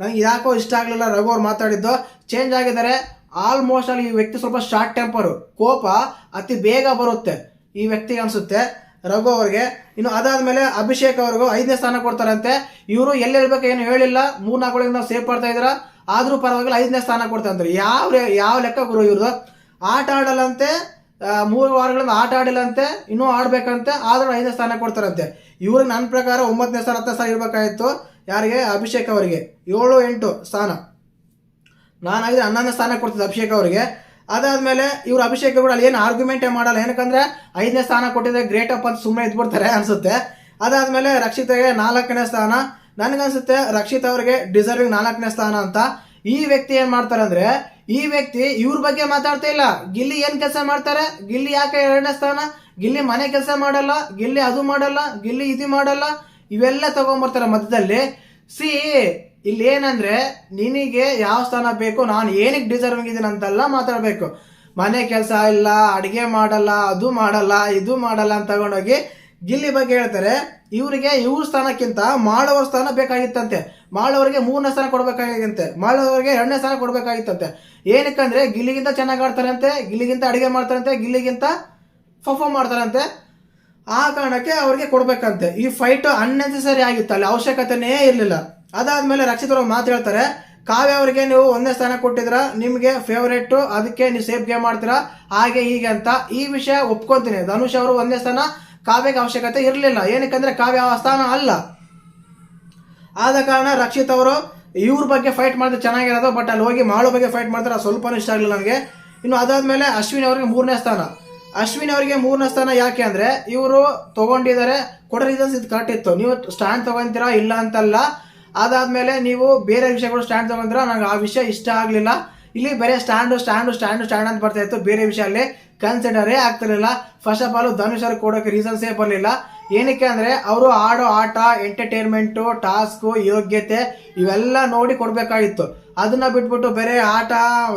ನನಗೆ ಯಾಕೋ ಇಷ್ಟ ಆಗಲಿಲ್ಲ ರಘು ಅವ್ರು ಮಾತಾಡಿದ್ದು. ಚೇಂಜ್ ಆಗಿದ್ದಾರೆ. ಆಲ್ಮೋಸ್ಟ್ ಅಲ್ಲಿ ಈ ವ್ಯಕ್ತಿ ಸ್ವಲ್ಪ ಶಾರ್ಟ್ ಟೆಂಪರು ಕೋಪ ಅತಿ ಬೇಗ ಬರುತ್ತೆ. ಈ ವ್ಯಕ್ತಿಗೆ ಅನ್ಸುತ್ತೆ. ರಘು ಅವ್ರಿಗೆ. ಇನ್ನು ಅದಾದ್ಮೇಲೆ ಅಭಿಷೇಕ್ ಅವ್ರಿಗೂ ಐದನೇ ಸ್ಥಾನ ಕೊಡ್ತಾರಂತೆ. ಇವರು ಎಲ್ಲಿ ಹೇಳ್ಬೇಕು ಏನು ಹೇಳಿಲ್ಲ. ನಾವು ಸೇಫ್ ಮಾಡ್ತಾ ಇದ್ರ ಆದ್ರೂ ಪರವಾಗಿಲ್ಲ, ಐದನೇ ಸ್ಥಾನ ಕೊಡ್ತಾರೆ ಯಾವ ಯಾವ ಲೆಕ್ಕ ಗುರು ಇವ್ರದ್ದು? ಆಟ ಆಡಲ್ಲಂತೆ ಮೂರು ವಾರಗಳಿಂದ ಆಟ ಆಡಿಲ್ಲಂತೆ, ಇನ್ನೂ ಆಡ್ಬೇಕಂತೆ, ಆದ್ರೂ ಐದನೇ ಸ್ಥಾನ ಕೊಡ್ತಾರಂತೆ. ಇವ್ರಿಗೆ ನನ್ನ ಪ್ರಕಾರ ಒಂಬತ್ತನೇ ಸ್ಥಾನ ಹತ್ತನೇ ಸ್ಥಾನ ಇರ್ಬೇಕಾಗಿತ್ತು. ಯಾರಿಗೆ? ಅಭಿಷೇಕ್ ಅವರಿಗೆ. ಏಳು ಎಂಟು ಸ್ಥಾನ. ನಾನು ಆಗಿದ್ರೆ ಹನ್ನೊಂದನೇ ಸ್ಥಾನ ಕೊಡ್ತಿದ್ದೆ ಅಭಿಷೇಕ್ ಅವರಿಗೆ. ಅದಾದ್ಮೇಲೆ ಇವ್ರು ಅಭಿಷೇಕ್ ಕೂಡ ಅಲ್ಲಿ ಏನು ಆರ್ಗ್ಯುಮೆಂಟೇ ಮಾಡಲ್ಲ? ಏನಕ್ಕಂದ್ರೆ ಐದನೇ ಸ್ಥಾನ ಕೊಟ್ಟಿದ್ರೆ ಗ್ರೇಟ್ ಅಪ್ ಅಂತ ಸುಮ್ಮನೆ ಇದ್ಬಿಡ್ತಾರೆ ಅನ್ಸುತ್ತೆ. ಅದಾದ್ಮೇಲೆ ರಕ್ಷಿತಗೆ ನಾಲ್ಕನೇ ಸ್ಥಾನ. ನನಗನ್ಸುತ್ತೆ ರಕ್ಷಿತ್ ಅವರಿಗೆ ಡಿಸರ್ವಿಂಗ್ ನಾಲ್ಕನೇ ಸ್ಥಾನ ಅಂತ. ಈ ವ್ಯಕ್ತಿ ಏನ್ ಮಾಡ್ತಾರೆ ಅಂದ್ರೆ, ಈ ವ್ಯಕ್ತಿ ಇವ್ರ ಬಗ್ಗೆ ಮಾತಾಡ್ತಾ ಇಲ್ಲ. ಗಿಲ್ಲಿ ಏನ್ ಕೆಲಸ ಮಾಡ್ತಾರೆ? ಗಿಲ್ಲಿ ಯಾಕೆ ಎರಡನೇ ಸ್ಥಾನ? ಗಿಲ್ಲಿ ಮನೆ ಕೆಲಸ ಮಾಡಲ್ಲ, ಗಿಲ್ಲಿ ಅದು ಮಾಡಲ್ಲ, ಗಿಲ್ಲಿ ಇದು ಮಾಡಲ್ಲ. ಇವೆಲ್ಲ ತಗೊಂಡ್ಬರ್ತಾರೆ ಮಧ್ಯದಲ್ಲಿ. ಸಿ ಇಲ್ಲಿ ಏನಂದ್ರೆ ನಿನಗೆ ಯಾವ ಸ್ಥಾನ ಬೇಕು ನಾನು ಏನಕ್ಕೆ ಡಿಸರ್ವಿಂಗ್ ಇದ್ದೀನಿ ಅಂತೆಲ್ಲ ಮಾತಾಡಬೇಕು. ಮನೆ ಕೆಲಸ ಇಲ್ಲ, ಅಡುಗೆ ಮಾಡಲ್ಲ, ಅದು ಮಾಡಲ್ಲ, ಇದು ಮಾಡಲ್ಲ ಅಂತ ತಗೊಂಡೋಗಿ ಗಿಲ್ಲಿ ಬಗ್ಗೆ ಹೇಳ್ತಾರೆ, ಇವರಿಗೆ ಇವ್ರ ಸ್ಥಾನಕ್ಕಿಂತ ಮಾಡೋವ್ರ ಸ್ಥಾನ ಬೇಕಾಗಿತ್ತಂತೆ. ಮಾಡೋರಿಗೆ ಮೂರನೇ ಸ್ಥಾನ ಕೊಡ್ಬೇಕಾಗಿತ್ತಂತೆ. ಮಾಡೋರಿಗೆ ಎರಡನೇ ಸ್ಥಾನ ಕೊಡ್ಬೇಕಾಗಿತ್ತಂತೆ. ಏನಕ್ಕಂದ್ರೆ ಗಿಲ್ಲಿಗಿಂತ ಚೆನ್ನಾಗಿ ಆಡ್ತಾರಂತೆ, ಗಿಲ್ಲಿಗಿಂತ ಅಡುಗೆ ಮಾಡ್ತಾರಂತೆ, ಗಿಲ್ಲಿಗಿಂತ ಪರ್ಫಾರ್ಮ್ ಮಾಡ್ತಾರಂತೆ. ಆ ಕಾರಣಕ್ಕೆ ಅವ್ರಿಗೆ ಕೊಡ್ಬೇಕಂತೆ. ಈ ಫೈಟ್ ಅನ್ನೆಸೆಸರಿ ಆಗಿತ್ತು ಅಲ್ಲಿ ಅವಶ್ಯಕತೆನೇ ಇರಲಿಲ್ಲ. ಅದಾದ್ಮೇಲೆ ರಕ್ಷಿತ್ ಅವರು ಮಾತು ಹೇಳ್ತಾರೆ, ಕಾವ್ಯ ಅವರಿಗೆ ನೀವು ಒಂದೇ ಸ್ಥಾನ ಕೊಟ್ಟಿದ್ರ ನಿಮಗೆ ಫೇವರೇಟ್ ಅದಕ್ಕೆ ನೀವು ಸೇಫ್ ಗೇಮ್ ಮಾಡ್ತೀರಾ ಹಾಗೆ ಹೀಗೆ ಅಂತ ಈ ವಿಷಯ ಒಪ್ಕೊಂತೀನಿ. ಧನುಷ್ ಅವರು ಒಂದೇ ಸ್ಥಾನ ಕಾವ್ಯಕ್ಕೆ ಅವಶ್ಯಕತೆ ಇರಲಿಲ್ಲ. ಏನಕ್ಕಂದ್ರೆ ಕಾವ್ಯ ಆ ಸ್ಥಾನ ಅಲ್ಲ. ಆದ ಕಾರಣ ರಕ್ಷಿತ್ ಅವರು ಇವ್ರ ಬಗ್ಗೆ ಫೈಟ್ ಮಾಡಿದ್ರೆ ಚೆನ್ನಾಗಿರೋದು ಬಟ್ ಅಲ್ಲಿ ಹೋಗಿ ಮಾಳು ಬಗ್ಗೆ ಫೈಟ್ ಮಾಡ್ತಾರೆ, ಅದು ಸ್ವಲ್ಪನೂ ಇಷ್ಟ ಆಗಲಿಲ್ಲ ನನಗೆ. ಇನ್ನು ಅದಾದ್ಮೇಲೆ ಅಶ್ವಿನಿ ಅವರಿಗೆ ಮೂರನೇ ಸ್ಥಾನ. ಅಶ್ವಿನಿ ಅವರಿಗೆ ಮೂರನೇ ಸ್ಥಾನ ಯಾಕೆ ಅಂದ್ರೆ, ಇವರು ತಗೊಂಡಿದ್ದಾರೆ, ಕೊಡೋ ರೀಸನ್ಸ್ ಇದು ಕರೆಕ್ಟ್ ಇತ್ತು. ನೀವು ಸ್ಟ್ಯಾಂಡ್ ತಗೊಂತೀರಾ, ಇಲ್ಲ ಅಂತಲ್ಲ. ಅದಾದ್ಮೇಲೆ ನೀವು ಬೇರೆ ವಿಷಯಗಳು ಸ್ಟ್ಯಾಂಡ್ ತಗೊಂಡ್ರೆ ನಂಗೆ ಆ ವಿಷಯ ಇಷ್ಟ ಆಗಲಿಲ್ಲ. ಇಲ್ಲಿ ಬೇರೆ ಸ್ಟ್ಯಾಂಡು ಸ್ಟ್ಯಾಂಡು ಸ್ಟ್ಯಾಂಡು ಸ್ಟ್ಯಾಂಡ್ ಅಂತ ಬರ್ತಾ ಇತ್ತು. ಬೇರೆ ವಿಷಯ ಅಲ್ಲಿ ಕನ್ಸಿಡರೇ ಆಗ್ತಿರ್ಲಿಲ್ಲ. ಫಸ್ಟ್ ಆಫ್ ಆಲ್ ಧನುಷ್ ಅವ್ರಿಗೆ ಕೊಡೋಕೆ ರೀಸನ್ಸೇ ಬರಲಿಲ್ಲ. ಏನಕ್ಕೆ ಅಂದ್ರೆ ಅವರು ಆಡೋ ಆಟ ಎಂಟರ್ಟೈನ್ಮೆಂಟು ಟಾಸ್ಕು ಯೋಗ್ಯತೆ ಇವೆಲ್ಲ ನೋಡಿ ಕೊಡಬೇಕಾಗಿತ್ತು. ಅದನ್ನ ಬಿಟ್ಬಿಟ್ಟು ಬೇರೆ ಆಟ,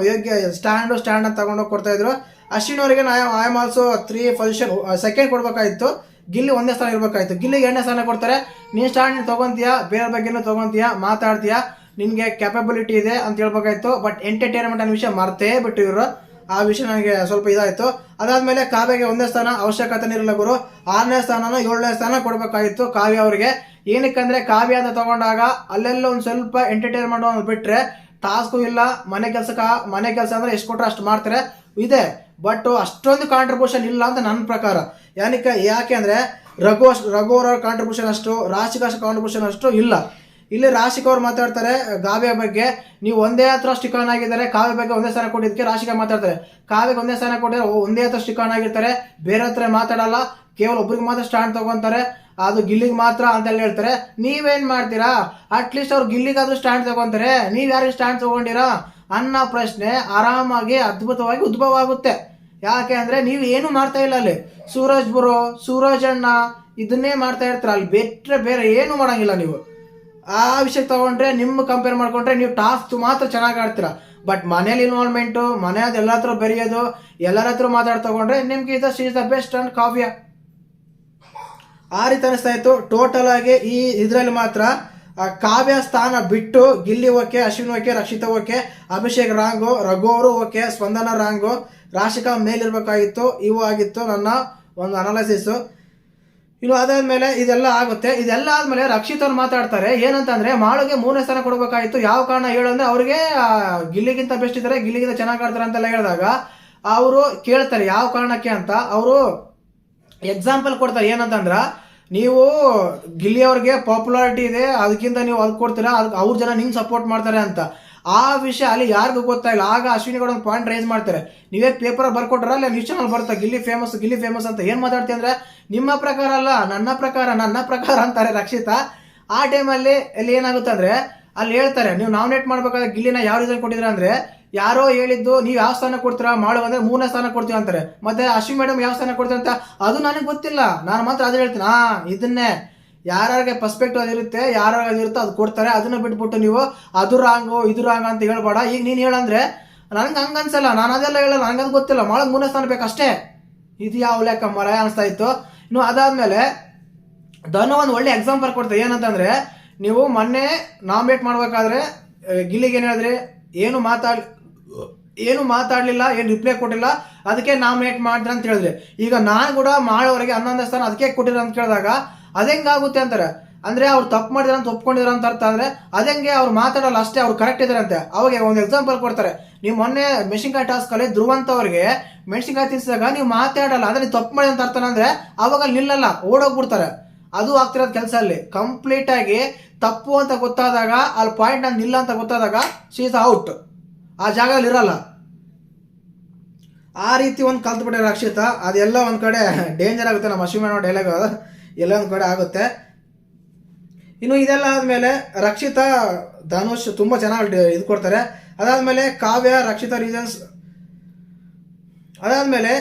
ಯೋಗ್ಯ ಸ್ಟ್ಯಾಂಡು ಸ್ಟ್ಯಾಂಡ್ ಅಂತ ತಗೊಂಡೋಗಿ ಕೊಡ್ತಾಯಿದ್ರು ಅಶ್ವಿನ್ ಅವರಿಗೆ I am also three position second ಕೊಡ್ಬೇಕಾಗಿತ್ತು. ಗಿಲ್ಲಿ ಒಂದೇ ಸ್ಥಾನ ಇರಬೇಕಾಯ್ತು. ಗಿಲ್ಲಿ ಎರಡನೇ ಸ್ಥಾನ ಕೊಡ್ತಾರೆ. ನೀನ್ ಸ್ಟ್ಯಾಂಡ್ ನೀನ್ ತಗೊಂತೀಯಾ? ಬೇರೆ ಬಗ್ಗೆನೂ ತಗೊಂತೀಯಾ? ಮಾತಾಡ್ತೀಯಾ? ನಿನ್ಗೆ ಕ್ಯಾಪಬಿಲಿಟಿ ಇದೆ ಅಂತ ಹೇಳ್ಬೇಕಾಯ್ತು. ಬಟ್ ಎಂಟರ್ಟೈನ್ಮೆಂಟ್ ಅನ್ನೋ ವಿಷಯ ಮರ್ತೇ ಬಿಟ್ಟು ಆ ವಿಷಯ ನನಗೆ ಸ್ವಲ್ಪ ಇದಾಯ್ತು. ಅದಾದ್ಮೇಲೆ ಕಾವ್ಯಗೆ ಒಂದೇ ಸ್ಥಾನ ಅವಶ್ಯಕತೆ ಇರಲಿಲ್ಲ ಗುರು. ಆರನೇ ಸ್ಥಾನನ ಏಳನೇ ಸ್ಥಾನ ಕೊಡ್ಬೇಕಾಗಿತ್ತು ಕಾವ್ಯ ಅವರಿಗೆ. ಏನಕ್ಕಂದ್ರೆ ಕಾವ್ಯ ಅಂತ ತಗೊಂಡಾಗ ಅಲ್ಲೆಲ್ಲ ಒಂದು ಸ್ವಲ್ಪ ಎಂಟರ್ಟೈನ್ಮೆಂಟ್ ಅನ್ನೋದು ಬಿಟ್ರೆ ಟಾಸ್ಕು ಇಲ್ಲ, ಮನೆ ಕೆಲ್ಸಕ್ಕ ಮನೆ ಕೆಲಸ ಅಂದ್ರೆ ಎಷ್ಟು ಕೊಟ್ರೆ ಅಷ್ಟು ಮಾಡ್ತಾರೆ. ಇದೆ. ಬಟ್ ಅಷ್ಟೊಂದು ಕಾಂಟ್ರಿಬ್ಯೂಷನ್ ಇಲ್ಲ ಅಂತ ನನ್ನ ಪ್ರಕಾರ. ಯಾಕೆ ಯಾಕೆ ಅಂದರೆ ರಘು ಅಷ್ಟು ರಘು ಅವರ ಕಾಂಟ್ರಿಬ್ಯೂಷನ್ ಅಷ್ಟು, ರಾಶಿಕ ಕಾಂಟ್ರಿಬ್ಯೂಷನ್ ಅಷ್ಟು ಇಲ್ಲ. ಇಲ್ಲಿ ರಾಶಿಕ ಅವ್ರು ಮಾತಾಡ್ತಾರೆ ಕಾವ್ಯ ಬಗ್ಗೆ. ನೀವು ಒಂದೇ ಹತ್ರ ಸ್ಟಿಕಾನ್ ಆಗಿದ್ದಾರೆ, ಕಾವ್ಯ ಬಗ್ಗೆ ಒಂದೇ ಸ್ಥಾನ ಕೊಟ್ಟಿದ್ದಕ್ಕೆ ರಾಶಿಕ ಮಾತಾಡ್ತಾರೆ. ಕಾವ್ಯಕ್ಕೆ ಒಂದೇ ಸ್ಥಾನ ಕೊಟ್ಟಿದ್ರೆ ಒಂದೇ ಹತ್ರ ಸ್ಟಿಕಾನ್ ಆಗಿರ್ತಾರೆ. ಬೇರೆ ಹತ್ರ ಮಾತಾಡಲ್ಲ, ಕೇವಲ ಒಬ್ರಿಗೆ ಮಾತ್ರ ಸ್ಟ್ಯಾಂಡ್ ತಗೊಂತಾರೆ. ಅದು ಗಿಲ್ಲಿಗೆ ಮಾತ್ರ ಅಂತೆಲ್ಲ ಹೇಳ್ತಾರೆ. ನೀವೇನು ಮಾಡ್ತೀರಾ? ಅಟ್ಲೀಸ್ಟ್ ಅವ್ರು ಗಿಲ್ಲಿಗಾದ್ರೂ ಸ್ಟ್ಯಾಂಡ್ ತಗೊಂತಾರೆ. ನೀವು ಯಾರಿಗೆ ಸ್ಟ್ಯಾಂಡ್ ತಗೊಂಡಿರಾ? ಅನ್ನೋ ಪ್ರಶ್ನೆ ಆರಾಮಾಗಿ, ಅದ್ಭುತವಾಗಿ ಉದ್ಭವ ಆಗುತ್ತೆ. ಯಾಕೆ ಅಂದ್ರೆ ನೀವು ಏನು ಮಾಡ್ತಾ ಇಲ್ಲ ಅಲ್ಲಿ? ಸೂರಜ್ ಬುರೋ ಸೂರಜ್ ಅಣ್ಣ ಇದನ್ನೇ ಮಾಡ್ತಾ ಇರ್ತೀರ. ಅಲ್ಲಿ ಬಿಟ್ಟರೆ ಬೇರೆ ಏನು ಮಾಡಂಗಿಲ್ಲ ನೀವು. ಆ ವಿಷಯ ತಗೊಂಡ್ರೆ, ನಿಮ್ಮ ಕಂಪೇರ್ ಮಾಡ್ಕೊಂಡ್ರೆ ನೀವು ಟಾಸ್ಕ್ ಮಾತ್ರ ಚೆನ್ನಾಗಿ ಆಡ್ತೀರ. ಬಟ್ ಮನೇಲಿ ಇನ್ವಾಲ್ವ್ಮೆಂಟು ಮನೆಯದು ಎಲ್ಲ ಹತ್ರ ಬೆರೆಯೋದು, ಎಲ್ಲರ ಹತ್ರ ಮಾತಾಡ್ ತಗೊಂಡ್ರೆ ನಿಮ್ಗೆ ಇದು she's the best and Kavya. ಆ ರೀತಿ ಅನಿಸ್ತಾ ಇತ್ತು. ಟೋಟಲ್ ಆಗಿ ಈ ಇದರಲ್ಲಿ ಮಾತ್ರ ಕಾವ್ಯ ಸ್ಥಾನ ಬಿಟ್ಟು Gilli okay, Ashwin okay, Rakshita okay, Abhishek wrong Raghu ಅವರು ಓಕೆ, ಸ್ಪಂದನ ರಾಂಗು, ರಾಶಿಕಾ ಮೇಲಿರ್ಬೇಕಾಗಿತ್ತು, ಇವು ಆಗಿತ್ತು ನನ್ನ ಒಂದು ಅನಾಲಿಸಿಸು ಇನ್ನು ಅದಾದ್ಮೇಲೆ ಇದೆಲ್ಲ ಆಗುತ್ತೆ. ಇದೆಲ್ಲ ಆದ್ಮೇಲೆ ರಕ್ಷಿತ್ ಅವ್ರು ಮಾತಾಡ್ತಾರೆ, ಏನಂತಂದ್ರೆ ಮಾಳುಗೆ ಮೂರನೇ ಸ್ಥಾನ ಕೊಡಬೇಕಾಗಿತ್ತು. ಯಾವ ಕಾರಣ ಹೇಳಂದ್ರೆ ಅವ್ರಿಗೆ ಗಿಲ್ಲಿಗಿಂತ ಬೆಸ್ಟ್ ಇದ್ದಾರೆ ಗಿಲ್ಲಿಗಿಂತ ಚೆನ್ನಾಗಿ ಆಡ್ತಾರೆ ಅಂತೆಲ್ಲ ಹೇಳಿದಾಗ ಅವರು ಕೇಳ್ತಾರೆ, ಯಾವ ಕಾರಣಕ್ಕೆ ಅಂತ. ಅವರು ಎಕ್ಸಾಂಪಲ್ ಕೊಡ್ತಾರೆ ಏನಂತಂದ್ರ ನೀವು ಗಿಲ್ಲಿ ಅವ್ರಿಗೆ ಪಾಪ್ಯುಲಾರಿಟಿ ಇದೆ, ಅದಕ್ಕಿಂತ ನೀವು ಅದು ಕೊಡ್ತೀರಾ ಅದಕ್ಕೆ ಅವ್ರ ಜನ ನಿಮ್ಗೆ ಸಪೋರ್ಟ್ ಮಾಡ್ತಾರೆ ಅಂತ. ಆ ವಿಷಯ ಅಲ್ಲಿ ಯಾರಿಗೂ ಗೊತ್ತಾಗಿಲ್ಲ ಆಗ ಅಶ್ವಿನಿ ಕೂಡ ಒಂದು ಪಾಯಿಂಟ್ ರೈಸ್ ಮಾಡ್ತಾರೆ. ನೀವೇ ಪೇಪರ್ ಬರ್ಕೊಟ್ರ ಅಲ್ಲ ನ್ಯೂಸ್ ಚಾನಲ್ ಬರ್ತಾ ಗಿಲ್ಲಿ ಫೇಮಸ್ ಗಿಲ್ಲಿ ಫೇಮಸ್ ಅಂತ ಏನು ಮಾತಾಡ್ತೀವಿ ಅಂದ್ರೆ, ನಿಮ್ಮ ಪ್ರಕಾರ ಅಲ್ಲ, ನನ್ನ ಪ್ರಕಾರ ನನ್ನ ಪ್ರಕಾರ ಅಂತಾರೆ ರಕ್ಷಿತಾ. ಆ ಟೈಮಲ್ಲಿ ಅಲ್ಲಿ ಏನಾಗುತ್ತೆ ಅಂದರೆ, ಅಲ್ಲಿ ಹೇಳ್ತಾರೆ, ನೀವು ನಾಮಿನೇಟ್ ಮಾಡ್ಬೇಕಾದ್ರೆ ಗಿಲ್ಲಿನ ಯಾವ ರೀಸನ್ ಕೊಟ್ಟಿದ್ರೆ ಅಂದ್ರೆ ಯಾರೋ ಹೇಳಿದ್ದು, ನೀವು ಯಾವ ಸ್ಥಾನ ಕೊಡ್ತೀರಾ? ಮಾಡು ಅಂದ್ರೆ, ಮೂರನೇ ಸ್ಥಾನ ಕೊಡ್ತೀವಿ ಅಂತಾರೆ. ಮತ್ತೆ ಅಶ್ವಿನ್ ಮೇಡಮ್ ಯಾವ ಸ್ಥಾನ ಕೊಡ್ತೀವಿ ಅಂತ, ಅದು ನನಗೆ ಗೊತ್ತಿಲ್ಲ. ನಾನು ಮಾತ್ರ ಅದೇ ಹೇಳ್ತೀನಿ. ಹಾ ಇದನ್ನೇ. ಯಾರ್ಯಾರಿಗೆ ಪರ್ಸ್ಪೆಕ್ಟಿವ್ ಅದಿರುತ್ತೆ ಯಾರ್ಯಾಗ ಅದಿರುತ್ತೋ ಅದು ಕೊಡ್ತಾರೆ. ಅದನ್ನ ಬಿಟ್ಬಿಟ್ಟು ನೀವು, ಅದು ರಾಂಗು ಇದು ರಾಂಗ್ ಅಂತ ಹೇಳ್ಬೇಡ. ಈಗ ನೀನು ಹೇಳಂದ್ರೆ ನನಗೆ ಹಂಗ ಅನ್ಸಲ್ಲ. ನಾನು ಅದೆಲ್ಲ ಹೇಳಲ್ಲ. ನನಗೆ ಗೊತ್ತಿಲ್ಲ. ಮಾಡೋದು ಮೂರನೇ ಸ್ಥಾನ ಬೇಕಷ್ಟೇ. ಇದು ಯಾವ ಲೆಕ್ಕ ಮರ ಅನಿಸ್ತಾ ಇತ್ತು. ಇನ್ನು ಅದಾದ್ಮೇಲೆ, ಧನು ಒಂದು ಒಳ್ಳೆ ಎಕ್ಸಾಂಪಲ್ ಕೊಡ್ತಾರೆ ಏನಂತಂದ್ರೆ, ನೀವು ಮೊನ್ನೆ ನಾಮಿನೇಟ್ ಮಾಡ್ಬೇಕಾದ್ರೆ ಗಿಲ್ಲಿಗೆ ಏನು ಹೇಳಿದ್ರೆ? ಏನು ಮಾತಾಡ್ ಏನು ಮಾತಾಡಲಿಲ್ಲ, ಏನು ರಿಪ್ಲೈ ಕೊಟ್ಟಿಲ್ಲ, ಅದಕ್ಕೆ ನಾಮಿನೇಟ್ ಮಾಡಿದ್ರೆ ಅಂತ ಹೇಳಿದ್ರೆ. ಈಗ ನಾನು ಕೂಡ ಮಾಡೋರಿಗೆ ಹನ್ನೊಂದನೇ ಸ್ಥಾನ ಅದಕ್ಕೆ ಕೊಟ್ಟಿರ ಅಂತ ಕೇಳಿದಾಗ ಅದೆಂಗಾಗುತ್ತೆ ಅಂತಾರೆ? ಅಂದ್ರೆ ಅವ್ರು ತಪ್ಪು ಮಾಡಿದ್ರೆ ಅಂತ ಒಪ್ಕೊಂಡಿದ್ರ ಅಂತ ಅರ್ಥ ಅಂದ್ರೆ ಅದಂಗೆ ಅವ್ರು ಮಾತಾಡಲ್ಲ ಅಷ್ಟೇ, ಅವ್ರು ಕರೆಕ್ಟ್ ಅಂತೆ. ಅವಾಗ ಒಂದು ಎಕ್ಸಾಂಪಲ್ ಕೊಡ್ತಾರೆ. ನೀವು ಮೊನ್ನೆ ಮೆಣಸಿನ್ಕಾಯಿ ಟಾಸ್ಕಲ್ಲಿ ಧ್ರುವಂತ ಅವ್ರಿಗೆ ಮೆಣಸಿನ್ಕಾಯಿ ತಿನ್ಸಿದಾಗ ನೀವು ಮಾತಾಡಲ್ಲ, ಅಂದ್ರೆ ನೀವು ತಪ್ಪು ಮಾಡಿ ಅಂತ ಅರ್ಥ ಅಂದ್ರೆ ಅವಾಗ ನಿಲ್ಲಲ್ಲ, ಓಡೋಗ್ಬಿಡ್ತಾರೆ. ಅದು ಆಗ್ತಿರೋದು ಕೆಲಸ ಅಲ್ಲಿ. ಕಂಪ್ಲೀಟ್ ಆಗಿ ತಪ್ಪು ಅಂತ ಗೊತ್ತಾದಾಗ, ಅಲ್ಲಿ ಪಾಯಿಂಟ್ ನಾನು ನಿಲ್ಲ ಅಂತ ಗೊತ್ತಾದಾಗ ಶೀಸ್ ಔಟ್ ಆ ಜಾಗದಲ್ಲಿ ಇರಲ್ಲ. ಆ ರೀತಿ ಒಂದು ಕಲ್ತ್ಬಿಟ್ಟೆ ರಕ್ಷಿತ, ಅದೆಲ್ಲ ಒಂದು ಕಡೆ ಡೇಂಜರ್ ಆಗುತ್ತೆ, ನಮ್ಮ ಅಶ್ವಿನ ಡೈಲಾಗ್ ಎಲ್ಲ ಒಂದು ಕಡೆ ಆಗುತ್ತೆ. ಇನ್ನು ಇದೆಲ್ಲ ಆದ್ಮೇಲೆ ರಕ್ಷಿತಾ, ಧನುಷ್ ತುಂಬಾ ಚೆನ್ನಾಗಿ ಇದು ಕೊಡ್ತಾರೆ. ಅದಾದ್ಮೇಲೆ ಕಾವ್ಯ, ರಕ್ಷಿತಾ ರೀಸನ್ಸ್ ಅದಾದ್ಮೇಲೆ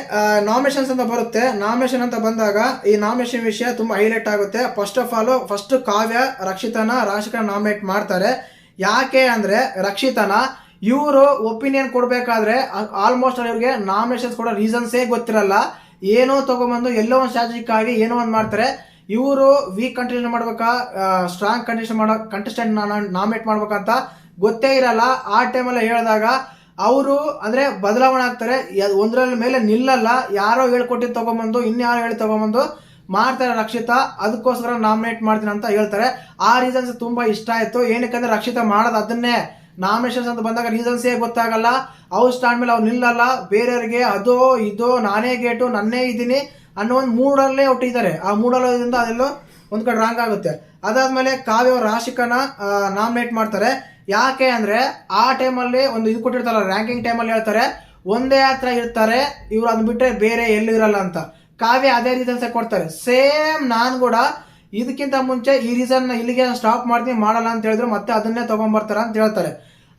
ನಾಮಿನೇಷನ್ಸ್ ಅಂತ ಬರುತ್ತೆ. ನಾಮಿನೇಷನ್ ಅಂತ ಬಂದಾಗ ಈ ನಾಮಿನೇಷನ್ ವಿಷಯ ತುಂಬಾ ಹೈಲೈಟ್ ಆಗುತ್ತೆ. First of all first Kavya ರಕ್ಷಿತನ ರಾಶಿಕನ ನಾಮಿನೇಟ್ ಮಾಡ್ತಾರೆ. ಯಾಕೆ ಅಂದ್ರೆ ರಕ್ಷಿತನ ಇವರು ಒಪಿನಿಯನ್ ಕೊಡಬೇಕಾದ್ರೆ ಆಲ್ಮೋಸ್ಟ್ ಇವ್ರಿಗೆ ನಾಮಿನೇಷನ್ಸ್ ಕೊಡೋ ರೀಸನ್ಸೇ ಗೊತ್ತಿರಲ್ಲ. ಏನೋ ತಗೊಂಬಂದು ಎಲ್ಲೋ ಒಂದು ಆಗಿ ಏನೋ ಒಂದು ಮಾಡ್ತಾರೆ. ಇವರು ವೀಕ್ ಕಂಟೆಸ್ಟ್ ಮಾಡ್ಬೇಕಾ ಸ್ಟ್ರಾಂಗ್ ಕಂಟೆಸ್ಟ್ ಮಾಡೋ ಕಂಟೆಸ್ಟೆಂಟ್ ನಾಮಿನೇಟ್ ಮಾಡ್ಬೇಕಂತ ಗೊತ್ತೇ ಇರಲ್ಲ. ಆ ಟೈಮಲ್ಲಿ ಹೇಳಿದಾಗ ಅವರು ಅಂದರೆ ಬದಲಾವಣೆ ಆಗ್ತಾರೆ. ಒಂದರಲ್ಲಿ ಮೇಲೆ ನಿಲ್ಲಲ್ಲ. ಯಾರೋ ಹೇಳ್ಕೊಟ್ಟಿದ್ದು ತಗೊಂಬಂದು, ಇನ್ಯಾರೋ ಹೇಳಿ ತೊಗೊಂಬಂದು ಮಾಡ್ತಾರೆ ರಕ್ಷಿತಾ. ಅದಕ್ಕೋಸ್ಕರ ನಾಮಿನೇಟ್ ಮಾಡ್ತೀನಿ ಅಂತ ಹೇಳ್ತಾರೆ. ಆ ರೀಸನ್ಸ್ ತುಂಬ ಇಷ್ಟ ಆಯ್ತು. ಏನಕ್ಕಂದ್ರೆ ರಕ್ಷಿತಾ ಮಾಡೋದು ಅದನ್ನೇ. ನಾಮಿನೇಷನ್ಸ್ ಅಂತ ಬಂದಾಗ ರೀಸನ್ಸೇ ಗೊತ್ತಾಗಲ್ಲ. ಅವ್ರು ಸ್ಟಾಂಡ್ ಮೇಲೆ ಅವ್ರು ನಿಲ್ಲಲ್ಲ. ಬೇರೆಯವ್ರಿಗೆ ಅದೋ ಇದೋ ನಾನೇ ಗೇಟು ನನ್ನೇ ಇದ್ದೀನಿ ಅನ್ನೋ ಒಂದು ಮೂಡಲ್ಲೇ ಹುಟ್ಟಿದ್ದಾರೆ. ಆ ಮೂಡಲ್ಲೋದ್ರಿಂದ ಅದೆಲ್ಲೋ ಒಂದು ಕಡೆ ರಾಂಗ್ ಆಗುತ್ತೆ. ಅದಾದಮೇಲೆ ಕಾವ್ಯ ರಾಶಿಕನ ನಾಮಿನೇಟ್ ಮಾಡ್ತಾರೆ. ಯಾಕೆ ಅಂದರೆ ಆ ಟೈಮಲ್ಲಿ ಒಂದು ಇದು ಕೊಟ್ಟಿರ್ತಾರಲ್ಲ ರ್ಯಾಂಕಿಂಗ್ ಟೈಮಲ್ಲಿ ಹೇಳ್ತಾರೆ, ಒಂದೇ ಹತ್ರ ಇರ್ತಾರೆ, ಇವ್ರು ಅದನ್ನ ಬಿಟ್ಟರೆ ಬೇರೆ ಎಲ್ಲೂ ಇರಲ್ಲ ಅಂತ. ಕಾವ್ಯ ಅದೇ ರೀಸನ್ಸೇ ಕೊಡ್ತಾರೆ. ಸೇಮ್ ನಾನು ಕೂಡ ಇದಕ್ಕಿಂತ ಮುಂಚೆ ಈ ರೀಸನ್ ಇಲ್ಲಿಗೆ ಸ್ಟಾಪ್ ಮಾಡ್ತೀನಿ, ಮಾಡಲ್ಲ ಅಂತ ಹೇಳಿದ್ರು ಮತ್ತೆ ಅದನ್ನೇ ತಗೊಂಡ್ಬರ್ತಾರ ಅಂತ ಹೇಳ್ತಾರೆ.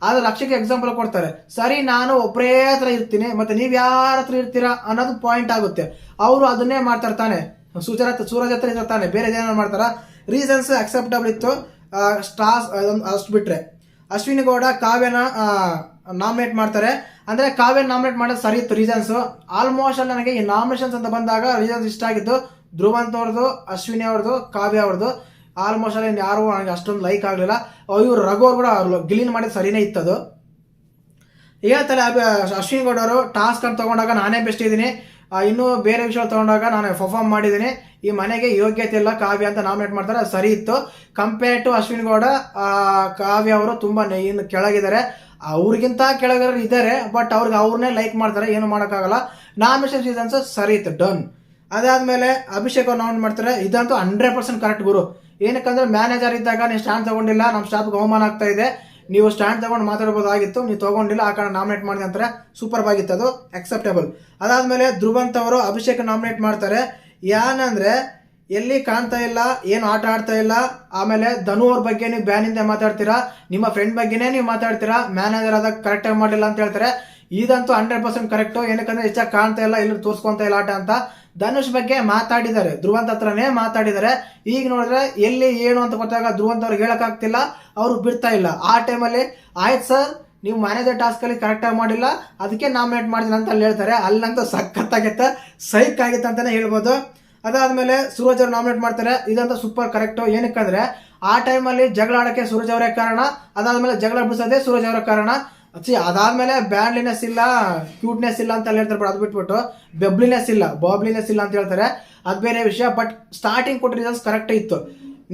ಆದ್ರೆ ಲಕ್ಷಕ್ಕೆ ಎಕ್ಸಾಂಪಲ್ ಕೊಡ್ತಾರೆ. ಸರಿ, ನಾನು ಒಬ್ಬರೇ ಹತ್ರ ಇರ್ತೀನಿ, ಮತ್ತೆ ನೀವ್ ಯಾರ ಹತ್ರ ಇರ್ತೀರಾ ಅನ್ನೋದು ಪಾಯಿಂಟ್ ಆಗುತ್ತೆ. ಅವರು ಅದನ್ನೇ ಮಾಡ್ತಾರೆ ತಾನೆ. ಸೂಚರ ಸೂರಜ್ ಹತ್ರ ಇರ್ತಾರೆ ತಾನೆ. ಬೇರೆ ಏನಾರು ಮಾಡ್ತಾರ? ರೀಸನ್ಸ್ ಅಕ್ಸೆಪ್ಟಬಲ್ ಇತ್ತು. ಸ್ಟಾರ್ಸ್ ಅಷ್ಟು ಬಿಟ್ರೆ. ಅಶ್ವಿನಿ ಗೌಡ ಕಾವ್ಯನ ನಾಮಿನೇಟ್ ಮಾಡ್ತಾರೆ. ಅಂದ್ರೆ ಕಾವ್ಯ ನಾಮಿನೇಟ್ ಮಾಡೋದು ಸರಿ ಇತ್ತು ರೀಸನ್ಸ್ ಆಲ್ಮೋಸ್ಟ್ ಅಲ್ಲಿ ನನಗೆ ಈ ನಾಮಿನೇಷನ್ಸ್ ಅಂತ ಬಂದಾಗ ರೀಸನ್ಸ್ ಇಷ್ಟ ಆಗಿತ್ತು ಧ್ರುವಂತ್ ಅವ್ರದ್ದು ಅಶ್ವಿನಿ ಅವ್ರದ್ದು ಕಾವ್ಯ ಅವ್ರದ್ದು. ಆಲ್ಮೋಸ್ಟ್ ಅಲ್ಲಿ ಯಾರು ನನಗೆ ಅಷ್ಟೊಂದು ಲೈಕ್ ಆಗಲಿಲ್ಲ. ಇವರು ರಘು ಅವ್ರು ಕೂಡ ಗಿಲಿನ್ ಮಾಡಿದ ಸರಿನೇ ಇತ್ತದು. ಹೇಳ್ತಾರೆ ಅಶ್ವಿನ್ ಗೌಡ ಅವರು ಟಾಸ್ಕ್ ಅಂತ ತಗೊಂಡಾಗ ನಾನೇ ಬೆಸ್ಟ್ ಇದ್ದೀನಿ. ಇನ್ನೂ ಬೇರೆ ವಿಷಯ ತಗೊಂಡಾಗ ನಾನು ಪರ್ಫಾರ್ಮ್ ಮಾಡಿದ್ದೀನಿ. ಈ ಮನೆಗೆ ಯೋಗ್ಯತೆ ಇಲ್ಲ ಕಾವ್ಯ ಅಂತ ನಾಮಿನೇಟ್ ಮಾಡ್ತಾರೆ ಸರಿ ಇತ್ತು. ಕಂಪೇರ್ ಟು ಅಶ್ವಿನಿ ಗೌಡ ಕಾವ್ಯ ಅವರು ತುಂಬ ಇನ್ನು ಕೆಳಗಿದ್ದಾರೆ. ಅವ್ರಿಗಿಂತ ಕೆಳಗರ ಇದ್ದಾರೆ ಬಟ್ ಅವ್ರಿಗೆ ಅವ್ರನ್ನೇ ಲೈಕ್ ಮಾಡ್ತಾರೆ, ಏನು ಮಾಡೋಕ್ಕಾಗಲ್ಲ. ನಾಮಿನೇಷನ್ ಸೀಸನ್ಸ್ ಸರಿ ಇತ್ತು ಡನ್ ಅದಾದ್ಮೇಲೆ ಅಭಿಷೇಕ್ ಅವ್ರು ನಾಮಿನೇಟ್ ಮಾಡ್ತಾರೆ, ಇದಂತೂ ಹಂಡ್ರೆಡ್ ಪರ್ಸೆಂಟ್ ಕರೆಕ್ಟ್ ಗುರು. ಏನಕ್ಕಂದ್ರೆ ಮ್ಯಾನೇಜರ್ ಇದ್ದಾಗ ನೀವು ಸ್ಟ್ಯಾಂಡ್ ತಗೊಂಡಿಲ್ಲ ನಮ್ಮ ಸ್ಟಾಫ್ಗೆ ಅವಮಾನ ಆಗ್ತಾ ಇದೆ. ನೀವು ಸ್ಟ್ಯಾಂಡ್ ತಗೊಂಡು ಮಾತಾಡ್ಬೋದಾಗಿತ್ತು, ನೀವು ತಗೊಂಡಿಲ್ಲ, ಆ ಕಾರಣ ನಾಮಿನೇಟ್ ಮಾಡಿದೆ ಅಂತಾರೆ. ಸೂಪರ್ ಆಗಿತ್ತು ಅದು ಅಕ್ಸೆಪ್ಟೇಬಲ್ ಅದಾದ್ಮೇಲೆ ಧ್ರುವಂತ್ ಅವರು ಅಭಿಷೇಕ್ ನಾಮಿನೇಟ್ ಮಾಡ್ತಾರೆ. ಏನಂದ್ರೆ ಎಲ್ಲಿ ಕಾಣ್ತಾ ಇಲ್ಲ, ಏನು ಆಟ ಆಡ್ತಾ ಇಲ್ಲ, ಆಮೇಲೆ ಧನು ಅವ್ರ ಬಗ್ಗೆ ನೀವು ಬ್ಯಾನಿಂದ ಮಾತಾಡ್ತೀರಾ, ನಿಮ್ಮ ಫ್ರೆಂಡ್ ಬಗ್ಗೆನೇ ನೀವು ಮಾತಾಡ್ತೀರಾ ಮ್ಯಾನೇಜರ್ ಆದಾಗ ಕರೆಕ್ಟಾಗಿ ಮಾಡಿಲ್ಲ ಅಂತ ಹೇಳ್ತಾರೆ. ಇದಂತೂ ಹಂಡ್ರೆಡ್ ಪರ್ಸೆಂಟ್ ಕರೆಕ್ಟು ಏನಕ್ಕಂದ್ರೆ ಹೆಚ್ಚಾಗಿ ಕಾಣ್ತಾ ಇಲ್ಲ ಎಲ್ಲರೂ ತೋರಿಸ್ಕೊಂತ ಇಲ್ಲ ಆಟ ಅಂತ. ಧನುಷ್ ಬಗ್ಗೆ ಮಾತಾಡಿದ್ದಾರೆ. ಧ್ರುವಂತ್ ಹತ್ರನೇ ಮಾತಾಡಿದ್ದಾರೆ. ಈಗ ನೋಡಿದ್ರೆ ಎಲ್ಲಿ ಏನು ಅಂತ ಗೊತ್ತಾಗ ಧ್ರುವಂತ್ ಅವ್ರಿಗೆ ಹೇಳೋಕ್ಕಾಗ್ತಿಲ್ಲ. ಅವರು ಬಿಡ್ತಾ ಇಲ್ಲ. ಆ ಟೈಮಲ್ಲಿ ಆಯ್ತು ಸರ್ ನೀವು ಮ್ಯಾನೇಜರ್ ಟಾಸ್ಕ್ ಅಲ್ಲಿ ಕರೆಕ್ಟ್ ಆಗಿ ಮಾಡಿಲ್ಲ. ಅದಕ್ಕೆ ನಾಮಿನೇಟ್ ಮಾಡಿದ್ದೀನಿ ಅಂತ ಅಲ್ಲಿ ಹೇಳ್ತಾರೆ. ಅಲ್ಲಂತೂ ಸಖತ್ತಾಗಿತ್ತು. ಸೈಕ್ ಆಗಿತ್ತು ಅಂತಲೇ ಹೇಳ್ಬೋದು. ಅದಾದ್ಮೇಲೆ ಸೂರಜ್ ಅವ್ರು ನಾಮಿನೇಟ್ ಮಾಡ್ತಾರೆ. ಇದಂತೂ ಸೂಪರ್ ಕರೆಕ್ಟ್ ಏನಕ್ಕಂದ್ರೆ, ಆ ಟೈಮಲ್ಲಿ ಜಗಳ ಆಡೋಕ್ಕೆ ಸೂರಜ್ ಅವರೇ ಕಾರಣ. ಅದಾದ್ಮೇಲೆ ಜಗಳ ಬಿಡಿಸೋದೇ ಸೂರಜ್ ಅವರ ಕಾರಣ. ಅಚ್ಚಿ, ಅದಾದ್ಮೇಲೆ ಬ್ಯಾಂಡ್ಲಿನೆಸ್ ಇಲ್ಲ, ಕ್ಯೂಟ್ನೆಸ್ ಇಲ್ಲ ಅಂತ ಹೇಳ್ತಾರೆ ಬಟ್ ಅದು ಬಿಟ್ಬಿಟ್ಟು. ಬೆಬ್ಲಿನೆಸ್ ಇಲ್ಲ, ಬಾಬ್ಲಿನೆಸ್ ಇಲ್ಲ ಅಂತ ಹೇಳ್ತಾರೆ. ಅದು ಬೇರೆ ವಿಷಯ ಬಟ್ ಸ್ಟಾರ್ಟಿಂಗ್ ಕೊಟ್ಟ ರೀಸನ್ಸ್ ಕರೆಕ್ಟ್ ಇತ್ತು.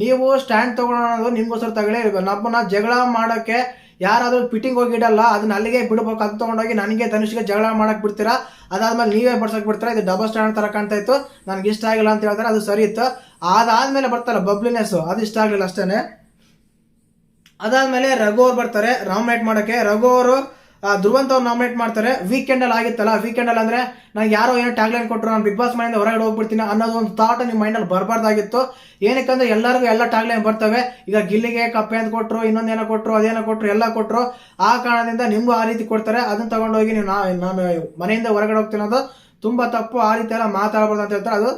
ನೀವು ಸ್ಟ್ಯಾಂಡ್ ತಗೊಳೋದು ನಿಮ್ಗೋಸ್ಕರ ತಗೊಳ್ಳಿ. ನಮ್ಮನ್ನ ಜಗಳ ಮಾಡೋಕ್ಕೆ ಯಾರಾದರೂ ಫಿಟ್ಟಿಂಗ್ ಹೋಗಿ ಇಡಲ್ಲ, ಅದನ್ನ ಅಲ್ಲಿಗೆ ಬಿಡ್ಬೇಕು ಅದು ತೊಗೊಂಡೋಗಿ ನನಗೆ ಧನುಷ್ಗೆ ಜಗಳ ಮಾಡಕ್ಕೆ ಬಿಡ್ತೀರಾ? ಅದಾದ್ಮೇಲೆ ನೀವೇ ಬಡ್ಸೋಕೆ ಬಿಡ್ತೀರಾ? ಇದು ಡಬಲ್ ಸ್ಟ್ಯಾಂಡ್ ತರ ಕಾಣ್ತಾ ಇತ್ತು. ನನಗೆ ಇಷ್ಟ ಆಗಿಲ್ಲ ಅಂತ ಹೇಳ್ತಾರೆ, ಅದು ಸರಿ ಇತ್ತು. ಅದಾದ್ಮೇಲೆ ಬರ್ತಾರಲ್ಲ ಬಬ್ಲಿನೆಸ್ ಅದು ಇಷ್ಟ ಆಗಲಿಲ್ಲ ಅಷ್ಟೇನೆ. ಅದಾದ್ಮೇಲೆ ರಘು ಅವ್ರು ಬರ್ತಾರೆ ನಾಮಿನೇಟ್ ಮಾಡೋಕ್ಕೆ ರಘು ಅವರು ಧ್ರುವಂತ ಅವ್ರು ನಾಮಿನೇಟ್ ಮಾಡ್ತಾರೆ. ವೀಕೆಂಡ್ ಅಲ್ಲಿ ಆಗಿತ್ತಲ್ಲ ವೀಕೆಂಡ್ ಅಲ್ಲಿ ಅಂದ್ರೆ ನಂಗೆ ಯಾರೋ ಏನೋ ಟ್ಯಾಗ್ಲೈನ್ ಕೊಟ್ಟರು ನಾನು ಬಿಗ್ ಬಾಸ್ ಮನೆಯಿಂದ ಹೊರಗಡೆ ಹೋಗ್ಬಿಡ್ತೀನಿ ಅನ್ನೋದು ಒಂದು ಥಾಟ್ ನಿಮ್ಮ ಮೈಂಡಲ್ಲಿ ಬರಬಾರ್ದಾಗಿತ್ತು. ಏನಕ್ಕಂದ್ರೆ ಎಲ್ಲರಿಗೂ ಎಲ್ಲ ಟ್ಯಾಗ್ಲೈನ್ ಬರ್ತವೆ. ಈಗ ಗಿಲ್ಲಿಗೆ ಕಪ್ಪೆ ಅಂತ ಕೊಟ್ಟರು ಇನ್ನೊಂದೇನೋ ಕೊಟ್ಟರು ಅದೇನೋ ಕೊಟ್ಟರು ಎಲ್ಲ ಕೊಟ್ಟರು ಆ ಕಾರಣದಿಂದ ನಿಮಗೂ ಆ ರೀತಿ ಕೊಡ್ತಾರೆ. ಅದನ್ನ ತಗೊಂಡೋಗಿ ನೀವು ನಾ- ನಾನು ಮನೆಯಿಂದ ಹೊರಗಡೆ ಹೋಗ್ತೀನಿ ಅನ್ನೋದು ತುಂಬಾ ತಪ್ಪು. ಆ ರೀತಿ ಎಲ್ಲ ಮಾತಾಡ್ಬಾರ್ದು ಅಂತ ಹೇಳ್ತಾರೆ. ಅದು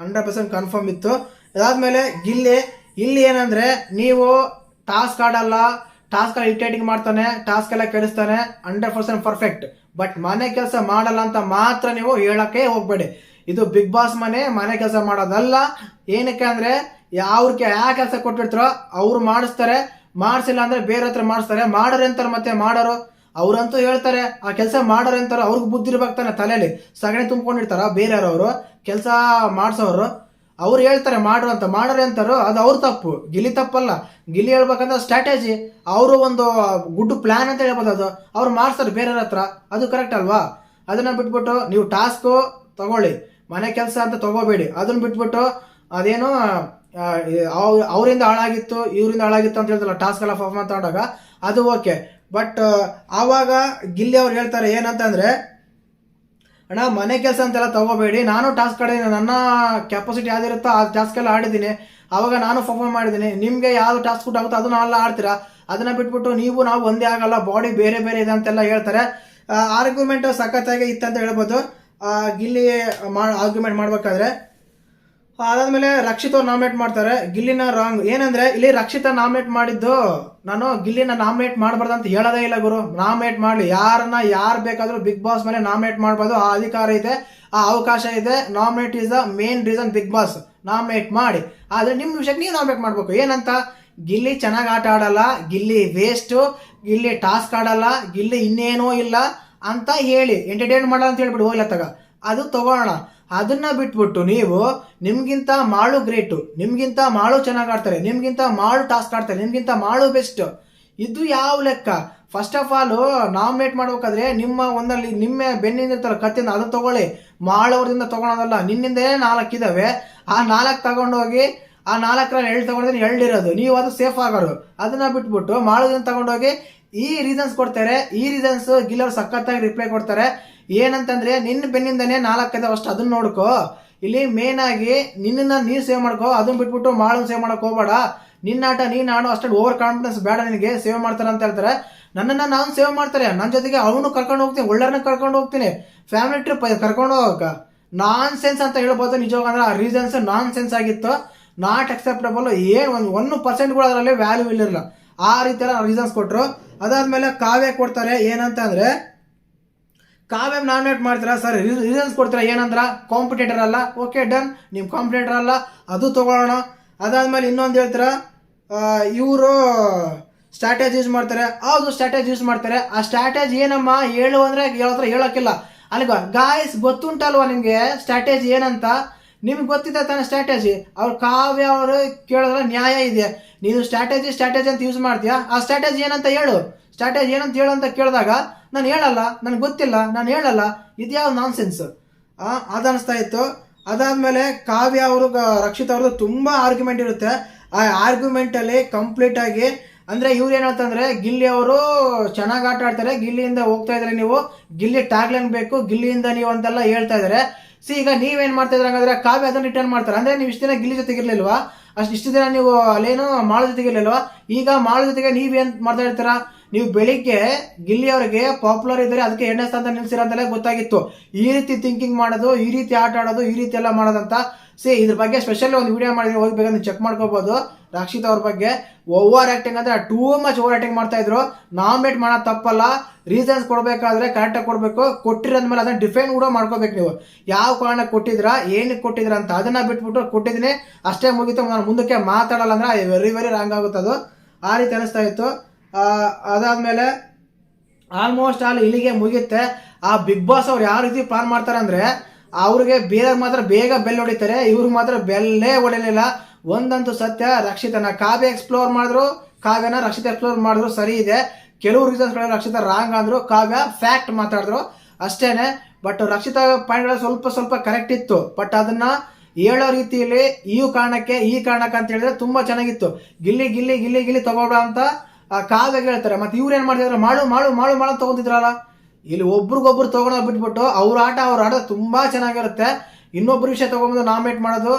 ಹಂಡ್ರೆಡ್ ಪರ್ಸೆಂಟ್ ಕನ್ಫರ್ಮ್ ಇತ್ತು. ಅದಾದಮೇಲೆ ಗಿಲ್ಲಿ, ಇಲ್ಲಿ ಏನಂದ್ರೆ ನೀವು ಟಾಸ್ಕ್ ಆಡಲ್ಲ, ಟಾಸ್ಕ್ ಇರಿಟೇಟಿಂಗ್ ಮಾಡ್ತಾನೆ, ಟಾಸ್ಕ್ ಎಲ್ಲ ಕೇಳಿಸ್ತಾನೆ ಹಂಡ್ರೆಡ್ ಪರ್ಸೆಂಟ್ ಪರ್ಫೆಕ್ಟ್. ಬಟ್ ಮನೆ ಕೆಲಸ ಮಾಡಲ್ಲ ಅಂತ ಮಾತ್ರ ನೀವು ಹೇಳಕ್ಕೆ ಹೋಗ್ಬೇಡಿ. ಇದು ಬಿಗ್ ಬಾಸ್ ಮನೆ ಮನೆ ಕೆಲಸ ಮಾಡೋದಲ್ಲ. ಏನಕ್ಕೆ ಅಂದ್ರೆ, ಯಾವ್ರಿಗೆ ಯಾವ ಕೆಲಸ ಕೊಟ್ಟಿರ್ತಾರೋ ಅವ್ರು ಮಾಡಿಸ್ತಾರೆ. ಮಾಡಿಸಿಲ್ಲ ಅಂದ್ರೆ ಬೇರೆ ಹತ್ರ ಮಾಡಿಸ್ತಾರೆ. ಮಾಡೋರು ಅಂತಾರೆ ಮತ್ತೆ ಮಾಡೋರು? ಅವ್ರಂತೂ ಹೇಳ್ತಾರೆ, ಆ ಕೆಲಸ ಮಾಡೋರು ಅಂತಾರೆ ಅವ್ರಿಗೆ ಬುದ್ಧಿ ಇರ್ಬೇಕು ತಾನೆ ತಲೆಯಲ್ಲಿ. ಸಗಣಿ ತುಂಬ್ಕೊಂಡಿರ್ತಾರ ಬೇರೆಯವರು ಕೆಲಸ ಮಾಡಿಸೋರು? ಅವ್ರು ಹೇಳ್ತಾರೆ ಮಾಡು ಅಂತ, ಮಾಡೋರು ಅಂತಾರೋ ಅದು ಅವ್ರ ತಪ್ಪು. ಗಿಲಿ ತಪ್ಪಲ್ಲ. ಗಿಲಿ ಹೇಳ್ಬೇಕಂದ್ರೆ ಸ್ಟ್ರಾಟಜಿ ಅವರು ಒಂದು ಗುಡ್ ಪ್ಲಾನ್ ಅಂತ ಹೇಳ್ಬೋದು ಅದು. ಅವ್ರು ಮಾಡ್ತಾರೆ ಬೇರೆಯವ್ರ ಹತ್ರ. ಅದು ಕರೆಕ್ಟ್ ಅಲ್ವಾ? ಅದನ್ನ ಬಿಟ್ಬಿಟ್ಟು ನೀವು ಟಾಸ್ಕು ತಗೊಳ್ಳಿ. ಮನೆ ಕೆಲಸ ಅಂತ ತಗೋಬೇಡಿ. ಅದನ್ನ ಬಿಟ್ಬಿಟ್ಟು ಅದೇನು ಅವರಿಂದ ಹಾಳಾಗಿತ್ತು, ಇವರಿಂದ ಹಾಳಾಗಿತ್ತು ಅಂತ ಹೇಳ್ತಲ್ಲ ಟಾಸ್ಕ್ ಎಲ್ಲ ಪರ್ಫಾರ್ಮ್ ತಗೊಂಡಾಗ, ಅದು ಓಕೆ ಬಟ್ ಆವಾಗ ಗಿಲ್ಲಿ ಅವ್ರು ಹೇಳ್ತಾರೆ ಏನಂತಂದ್ರೆ ಅಣ್ಣ, ಮನೆ ಕೆಲಸ ಅಂತೆಲ್ಲ ತಗೋಬೇಡಿ. ನಾನು ಟಾಸ್ಕ್ ಆಡಿದ್ದೀನಿ ನನ್ನ ಕೆಪಾಸಿಟಿ ಯಾವ್ದಿರುತ್ತೋ ಆ ಟಾಸ್ಕ್ ಎಲ್ಲ ಆಡಿದ್ದೀನಿ. ಅವಾಗ ನಾನು ಪರ್ಫಾರ್ಮ್ ಮಾಡಿದ್ದೀನಿ. ನಿಮಗೆ ಯಾವ ಟಾಸ್ಕ್ ಆಗುತ್ತೋ ಅದನ್ನ ಎಲ್ಲ ಆಡ್ತೀರಾ? ಅದನ್ನ ಬಿಟ್ಬಿಟ್ಟು ನೀವು ನಾವು ಒಂದೇ ಆಗಲ್ಲ ಬಾಡಿ ಬೇರೆ ಬೇರೆ ಇದೆ ಅಂತೆಲ್ಲ ಹೇಳ್ತಾರೆ. ಆರ್ಗ್ಯುಮೆಂಟು ಸಖತ್ತಾಗಿ ಇತ್ತಂತ ಹೇಳ್ಬೋದು. ಗಿಲ್ಲಿ ಮಾ ಆರ್ಗ್ಯುಮೆಂಟ್ ಮಾಡ್ಬೇಕಾದ್ರೆ ಅದಾದ್ಮೇಲೆ ರಕ್ಷಿತ ನಾಮಿನೇಟ್ ಮಾಡ್ತಾರೆ. ಗಿಲ್ಲಿನ ರಾಂಗ್ ಏನಂದ್ರೆ, ಇಲ್ಲಿ ರಕ್ಷಿತ ನಾಮಿನೇಟ್ ಮಾಡಿದ್ದು, ನಾನು ಗಿಲ್ಲಿನ ನಾಮಿನೇಟ್ ಮಾಡಬಾರ್ದು ಅಂತ ಹೇಳೋದೇ ಇಲ್ಲ ಗುರು. ನಾಮಿನೇಟ್ ಮಾಡಲಿ. ಯಾರನ್ನ ಯಾರು ಬೇಕಾದ್ರೂ ಬಿಗ್ ಬಾಸ್ ಮೇಲೆ ನಾಮಿನೇಟ್ ಮಾಡ್ಬೋದು ಆ ಅಧಿಕಾರ ಇದೆ, ಆ ಅವಕಾಶ ಇದೆ. Nominate is the main reason big boss nominate ಮಾಡಿ. ಆದ್ರೆ ನಿಮ್ಮ ವಿಷಯಕ್ಕೆ ನೀವು ನಾಮಿನೇಟ್ ಮಾಡ್ಬೇಕು. ಏನಂತ? ಗಿಲ್ಲಿ ಚೆನ್ನಾಗಿ ಆಟ ಆಡಲ್ಲ. ಗಿಲ್ಲಿ ವೇಸ್ಟ್ ಗಿಲ್ಲಿ ಟಾಸ್ಕ್ ಆಡಲ್ಲ. ಗಿಲ್ಲಿ ಇನ್ನೇನೋ ಇಲ್ಲ ಅಂತ ಹೇಳಿ. ಎಂಟರ್ಟೈನ್ ಮಾಡಲ್ಲ ಅಂತ ಹೇಳ್ಬಿಟ್ಟು ಹೋಗ್ಲತ್ತಾಗ. ತಗ ಅದು ತಗೋಣ ಅದನ್ನ ಬಿಟ್ಬಿಟ್ಟು ನೀವು ನಿಮ್ಗಿಂತ ಮಾಳು ಗ್ರೇಟು, ನಿಮ್ಗಿಂತ ಮಾಳು ಚೆನ್ನಾಗಿ ಆಡ್ತಾರೆ, ನಿಮ್ಗಿಂತ ಮಾಳು ಟಾಸ್ಕ್ ಆಡ್ತಾರೆ, ನಿಮ್ಗಿಂತ ಮಾಳು ಬೆಸ್ಟ್. ಇದು ಯಾವ ಲೆಕ್ಕ? ಫಸ್ಟ್ ಆಫ್ ಆಲ್ ನಾಮಿನೇಟ್ ಮಾಡ್ಬೇಕಾದ್ರೆ ನಿಮ್ಮ ಒಂದಲ್ಲಿ ನಿಮ್ಮ ಬೆನ್ನಿಂದ ಇರ್ತಾರ ಕತ್ತಿಂದ ಅದು ತಗೊಳ್ಳಿ. ಮಾಳವ್ರದಿಂದ ತಗೊಳೋದಲ್ಲ ನಿನ್ನಿಂದೇ ನಾಲ್ಕು ಇದಾವೆ. ಆ ನಾಲ್ಕು ತಗೊಂಡೋಗಿ ಆ ನಾಲ್ಕರಲ್ಲಿ ಎಳ್ಳು ತಗೊಂಡ್ರೆ ಎಳ್ಳಿರೋದು. ನೀವು ಅದು ಸೇಫ್ ಆಗೋರು. ಅದನ್ನ ಬಿಟ್ಬಿಟ್ಟು ಮಾಳದಿಂದ ತಗೊಂಡೋಗಿ ಈ ರೀಸನ್ಸ್ ಕೊಡ್ತಾರೆ, ಈ ರೀಸನ್ಸ್ ಗಿಲ್ಲವ್ರು ಸಖತ್ತಾಗಿ ರಿಪ್ಲೈ ಕೊಡ್ತಾರೆ. ಏನಂತಂದ್ರೆ ನಿನ್ನ ಬೆನ್ನಿಂದನೇ ನಾಲ್ಕೈದು ಅಷ್ಟು ಅದನ್ನ ನೋಡ್ಕೋ. ಇಲ್ಲಿ ಮೇನ್ ಆಗಿ ನಿನ್ನ ನೀನು ಸೇವ್ ಮಾಡ್ಕೋ, ಅದನ್ನ ಬಿಟ್ಬಿಟ್ಟು ಮಾಳನ್ ಸೇವ್ ಮಾಡಕ್ ಹೋಗ್ಬೇಡ. ನಿನ್ನ ಆಟ, ನೀನ್ ಆಡೋ ಅಷ್ಟು ಓವರ್ ಕಾನ್ಫಿಡೆನ್ಸ್ ಬೇಡ ನಿನಗೆ ಸೇವ್ ಮಾಡ್ತಾರೆ ಅಂತ ಹೇಳ್ತಾರೆ. ನನ್ನನ್ನ ನಾನು ಸೇವ್ ಮಾಡ್ತಾರೆ. ನನ್ನ ಜೊತೆಗೆ ಅವನು ಕರ್ಕೊಂಡು ಹೋಗ್ತೀನಿ, ಒಳ್ಳೆಯವ್ರನ್ನ ಕರ್ಕೊಂಡು ಹೋಗ್ತೀನಿ. ಫ್ಯಾಮಿಲಿ ಟ್ರಿಪ್ ಕರ್ಕೊಂಡು ಹೋಗಕ್ಕ. ನಾನ್ ಸೆನ್ಸ್ ಅಂತ ಹೇಳ್ಬೋದು ನಿಜವಾಗಂದ್ರೆ ಆ ರೀಸನ್ಸ್ ನಾನ್ ಸೆನ್ಸ್ ಆಗಿತ್ತು. ನಾಟ್ ಅಕ್ಸೆಪ್ಟಬಲ್ ಏನ್ ಒಂದು ಒನ್ ಪರ್ಸೆಂಟ್ ಕೂಡ ಅದರಲ್ಲಿ ವ್ಯಾಲ್ಯೂ ಇಲ್ಲಿರಲ್ಲ ಆ ರೀತಿಯ ರೀಸನ್ಸ್ ಕೊಟ್ರು. ಅದಾದ್ಮೇಲೆ ಕಾವ್ಯ ಕೊಡ್ತಾರೆ ಏನಂತ ಅಂದ್ರೆ ಕಾವ್ಯ ನಾಮಿನೇಟ್ ಮಾಡ್ತೀರಾ? ಸರ್ ರೀಸನ್ಸ್ ಕೊಡ್ತೀರಾ? ಏನಂದ್ರ ಕಾಂಪಿಟೇಟರ್ ಅಲ್ಲ. ಓಕೆ ಡನ್ ನಿಮ್ ಕಾಂಪಿಟೇಟರ್ ಅಲ್ಲ. ಅದು ತಗೊಳ್ಳೋಣ. ಅದಾದ್ಮೇಲೆ ಇನ್ನೊಂದು ಹೇಳ್ತೀರಾ? ಇವರು ಸ್ಟ್ರಾಟಜಿ ಯೂಸ್ ಮಾಡ್ತಾರೆ. ಹೌದು ಸ್ಟ್ರಾಟಜಿ ಯೂಸ್ ಮಾಡ್ತಾರೆ. ಆ ಸ್ಟ್ರಾಟಜಿ ಏನಮ್ಮ? ಹೇಳು ಅಂದ್ರೆ ಹೇಳೋತ್ರ ಹೇಳಕ್ಕಿಲ್ಲ. ಅಲ್ಲಿಗ ಗಾಯ್ಸ್ ಗೊತ್ತುಂಟಲ್ವಾ ನಿಮ್ಗೆ? ಸ್ಟ್ರಾಟಜಿ ಏನಂತ? ನಿಮ್ಗೆ ಗೊತ್ತಿದೆ ತಾನೆ ಸ್ಟ್ರಾಟಜಿ ಅವ್ರು ಕಾವ್ಯ ಅವರು ಕೇಳಿದ್ರೆ ನ್ಯಾಯ ಇದೆ. ನೀನು ಸ್ಟ್ರಾಟಜಿ ಸ್ಟ್ರಾಟಜಿ ಅಂತ ಯೂಸ್ ಮಾಡ್ತೀಯಾ? ಆ ಸ್ಟ್ರಾಟಜಿ ಏನಂತ ಹೇಳು. ಸ್ಟ್ರಾಟಜಿ ಏನಂತ ಹೇಳು ಅಂತ ಕೇಳಿದಾಗ, ನಾನು ಹೇಳಲ್ಲ, ನನಗೆ ಗೊತ್ತಿಲ್ಲ, ನಾನು ಹೇಳಲ್ಲ. ಇದ್ಯಾವ ನಾನ್ ಸೆನ್ಸ್ ಅದು ಅನಿಸ್ತಾ ಇತ್ತು. ಅದಾದ್ಮೇಲೆ ಕಾವ್ಯ ಅವರು ರಕ್ಷಿತ್ ಅವ್ರದ್ದು ತುಂಬ ಆರ್ಗ್ಯುಮೆಂಟ್ ಇರುತ್ತೆ. ಆ ಆರ್ಗ್ಯುಮೆಂಟ್ ಅಲ್ಲಿ ಕಂಪ್ಲೀಟ್ ಆಗಿ, ಅಂದ್ರೆ ಇವ್ರು ಏನಂತಂದ್ರೆ ಗಿಲ್ಲಿ ಅವರು ಚೆನ್ನಾಗಿ ಆಟ ಆಡ್ತಾರೆ. ಗಿಲ್ಲಿಯಿಂದ ಹೋಗ್ತಾ ಇದ್ರೆ ನೀವು, ಗಿಲ್ಲಿ ಟ್ಯಾಗ್ಲೈನ್ ಬೇಕು, ಗಿಲ್ಲಿಯಿಂದ ನೀವು ಅಂತೆಲ್ಲ ಹೇಳ್ತಾ ಇದಾರೆ. ಸಿ ಈಗ ನೀವೇನು ಮಾಡ್ತಾ ಇದ್ರ ಹಂಗಂದ್ರೆ ಕಾವ್ಯ ಅದನ್ನು ರಿಟರ್ನ್ ಮಾಡ್ತಾರೆ. ಅಂದರೆ ನೀವು ಇಷ್ಟು ದಿನ ಗಿಲ್ಲಿ ಜೊತೆಗಿರ್ಲಿಲ್ವಾ? ಅಷ್ಟು ಇಷ್ಟು ದಿನ ನೀವು ಅಲ್ಲೇನು ಜೊತೆಗೆ ಜೊತೆಗಿರ್ಲಿಲ್ವಾ? ಈಗ ಮಾಳ ಜೊತೆಗೆ ನೀವೇನ್ ಮಾಡ್ತಾ ಇರ್ತೀರಾ? ನೀವು ಬೆಳಿಗ್ಗೆ ಗಿಲ್ಲಿ ಅವರಿಗೆ ಪಾಪ್ಯುಲರ್ ಇದ್ದಾರೆ ಅದಕ್ಕೆ ಎಣ್ಣೆ ಸ್ಥಾನ ನಿಲ್ಸಿರೋ ಅಂತಲೇ ಗೊತ್ತಾಗಿತ್ತು. ಈ ರೀತಿ ಥಿಂಕಿಂಗ್ ಮಾಡೋದು, ಈ ರೀತಿ ಆಟ ಆಡೋದು, ಈ ರೀತಿ ಎಲ್ಲ ಮಾಡೋದಂತ ಸಿ ಇದ್ರ ಬಗ್ಗೆ ಸ್ಪೆಷಲ್ ಒಂದು ವಿಡಿಯೋ ಮಾಡಿದ್ರೆ ಹೋಗಿ ಬೇಕಾದ್ರೆ ಚೆಕ್ ಮಾಡ್ಕೋಬಹುದು ರಕ್ಷಿತ್ ಅವ್ರ ಬಗ್ಗೆ ಓವರ್ ಆಕ್ಟಿಂಗ್ ಅಂದ್ರೆ ಟೂ ಮಚ್ ಓವರ್ ಆಕ್ಟಿಂಗ್ ಮಾಡ್ತಾ ಇದ್ರು ನಾಮಿನೇಟ್ ಮಾಡೋದು ತಪ್ಪಲ್ಲ. ರೀಸನ್ಸ್ ಕೊಡ್ಬೇಕಾದ್ರೆ ಕರೆಕ್ಟಾಗಿ ಕೊಡಬೇಕು. ಕೊಟ್ಟಿರೋದ್ಮೇಲೆ ಅದನ್ನ ಡಿಫೆಂಡ್ ಕೂಡ ಮಾಡ್ಕೋಬೇಕು ನೀವು. ಯಾವ ಕಾರಣ ಕೊಟ್ಟಿದ್ರ, ಏನಕ್ಕೆ ಕೊಟ್ಟಿದ್ರ ಅಂತ ಅದನ್ನ ಬಿಟ್ಬಿಟ್ಟು ಕೊಟ್ಟಿದ್ದೀನಿ. ಅಷ್ಟೇ ಮುಗಿತು, ನಾನು ಮುಂದಕ್ಕೆ ಮಾತಾಡಲ್ಲ ಅಂದ್ರೆ ವೆರಿ ವೆರಿ ರಾಂಗ್ ಆಗುತ್ತೆ ಅದು. ಆ ರೀತಿ ಅನಿಸ್ತಾ ಇತ್ತು. ಅದಾದ್ಮೇಲೆ ಆಲ್ಮೋಸ್ಟ್ ಆಲ್ ಇಲ್ಲಿಗೆ ಮುಗಿಯುತ್ತೆ. ಆ ಬಿಗ್ ಬಾಸ್ ಅವ್ರು ಯಾವ ರೀತಿ ಪ್ಲಾನ್ ಮಾಡ್ತಾರೆ ಅಂದ್ರೆ ಅವ್ರಿಗೆ ಬೇರೆಯವ್ರು ಮಾತ್ರ ಬೇಗ ಬೆಲ್ ಹೊಡಿತಾರೆ, ಇವ್ರು ಮಾತ್ರ ಬೆಲ್ಲೇ ಹೊಡಿಲಿಲ್ಲ. ಒಂದಂತೂ ಸತ್ಯ, ರಕ್ಷಿತನ. ಕಾವ್ಯ ಎಕ್ಸ್ಪ್ಲೋರ್ ಮಾಡಿದ್ರು, ಕಾವ್ಯನ ರಕ್ಷಿತ ಎಕ್ಸ್ಪ್ಲೋರ್ ಮಾಡಿದ್ರು, ಸರಿ ಇದೆ. ಕೆಲವು ರೀಸನ್ಸ್ಗಳು ರಕ್ಷಿತ ರಾಂಗ್ ಅಂದ್ರು, ಕಾವ್ಯ ಫ್ಯಾಕ್ಟ್ ಮಾತಾಡಿದ್ರು. ಅಷ್ಟೇನೆ ಬಟ್ ರಕ್ಷಿತ ಪಾಯಿಂಟ್ಗಳು ಸ್ವಲ್ಪ ಸ್ವಲ್ಪ ಕರೆಕ್ಟ್ ಇತ್ತು. ಬಟ್ ಅದನ್ನ ಹೇಳೋ ರೀತಿಯಲ್ಲಿ ಈ ಕಾರಣಕ್ಕೆ ಈ ಕಾರಣಕ್ಕೆ ಅಂತ ಹೇಳಿದ್ರೆ ತುಂಬಾ ಚೆನ್ನಾಗಿತ್ತು. ಗಿಲ್ಲಿ ಗಿಲ್ಲಿ ಗಿಲ್ಲಿ ಗಿಲ್ಲಿ ತಗೋಬೇಡ ಅಂತ ಕಾವ್ಯ ಹೇಳ್ತಾರೆ. ಮತ್ತೆ ಇವ್ರು ಏನ್ ಮಾಡಿದ್ರೆ ಮಾಡು ಮಾಡು ಮಾಡು ಮಾಡು ತಗೊಂತಿದ್ರಲ್ಲ ಇಲ್ಲಿ ಒಬ್ರಿಗೊಬ್ರು ತಗೊಳೋದ್ ಬಿಟ್ಬಿಟ್ಟು ಅವ್ರ ಆಟ ಅವ್ರ ಆಟ ತುಂಬಾ ಚೆನ್ನಾಗಿರುತ್ತೆ. ಇನ್ನೊಬ್ಬರು ವಿಷಯ ತಗೊಂಬಂದು ನಾಮಿನೇಟ್ ಮಾಡೋದು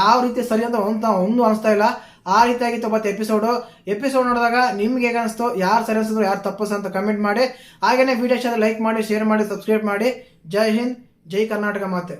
ಯಾವ ರೀತಿ ಸರಿ ಅಂತ ಅಂತ ಒಂದು ಅನಿಸ್ತಾ ಇಲ್ಲ. ಆ ರೀತಿಯಾಗಿತ್ತು ಮತ್ತೆ ಎಪಿಸೋಡು ಎಪಿಸೋಡ್ ನೋಡಿದಾಗ ನಿಮ್ಗೆ ಹೇಗೆ ಅನಿಸ್ತು? ಯಾರು ಸರಿ ಅನಿಸಿದ್ರು, ಯಾರು ತಪ್ಪಸ್ ಅಂತ ಕಮೆಂಟ್ ಮಾಡಿ. ಹಾಗೇನೇ ವಿಡಿಯೋ ಲೈಕ್ ಮಾಡಿ ಶೇರ್ ಮಾಡಿ ಸಬ್ಸ್ಕ್ರೈಬ್ ಮಾಡಿ. ಜೈ ಹಿಂದ್, ಜೈ ಕರ್ನಾಟಕ ಮಾತೆ.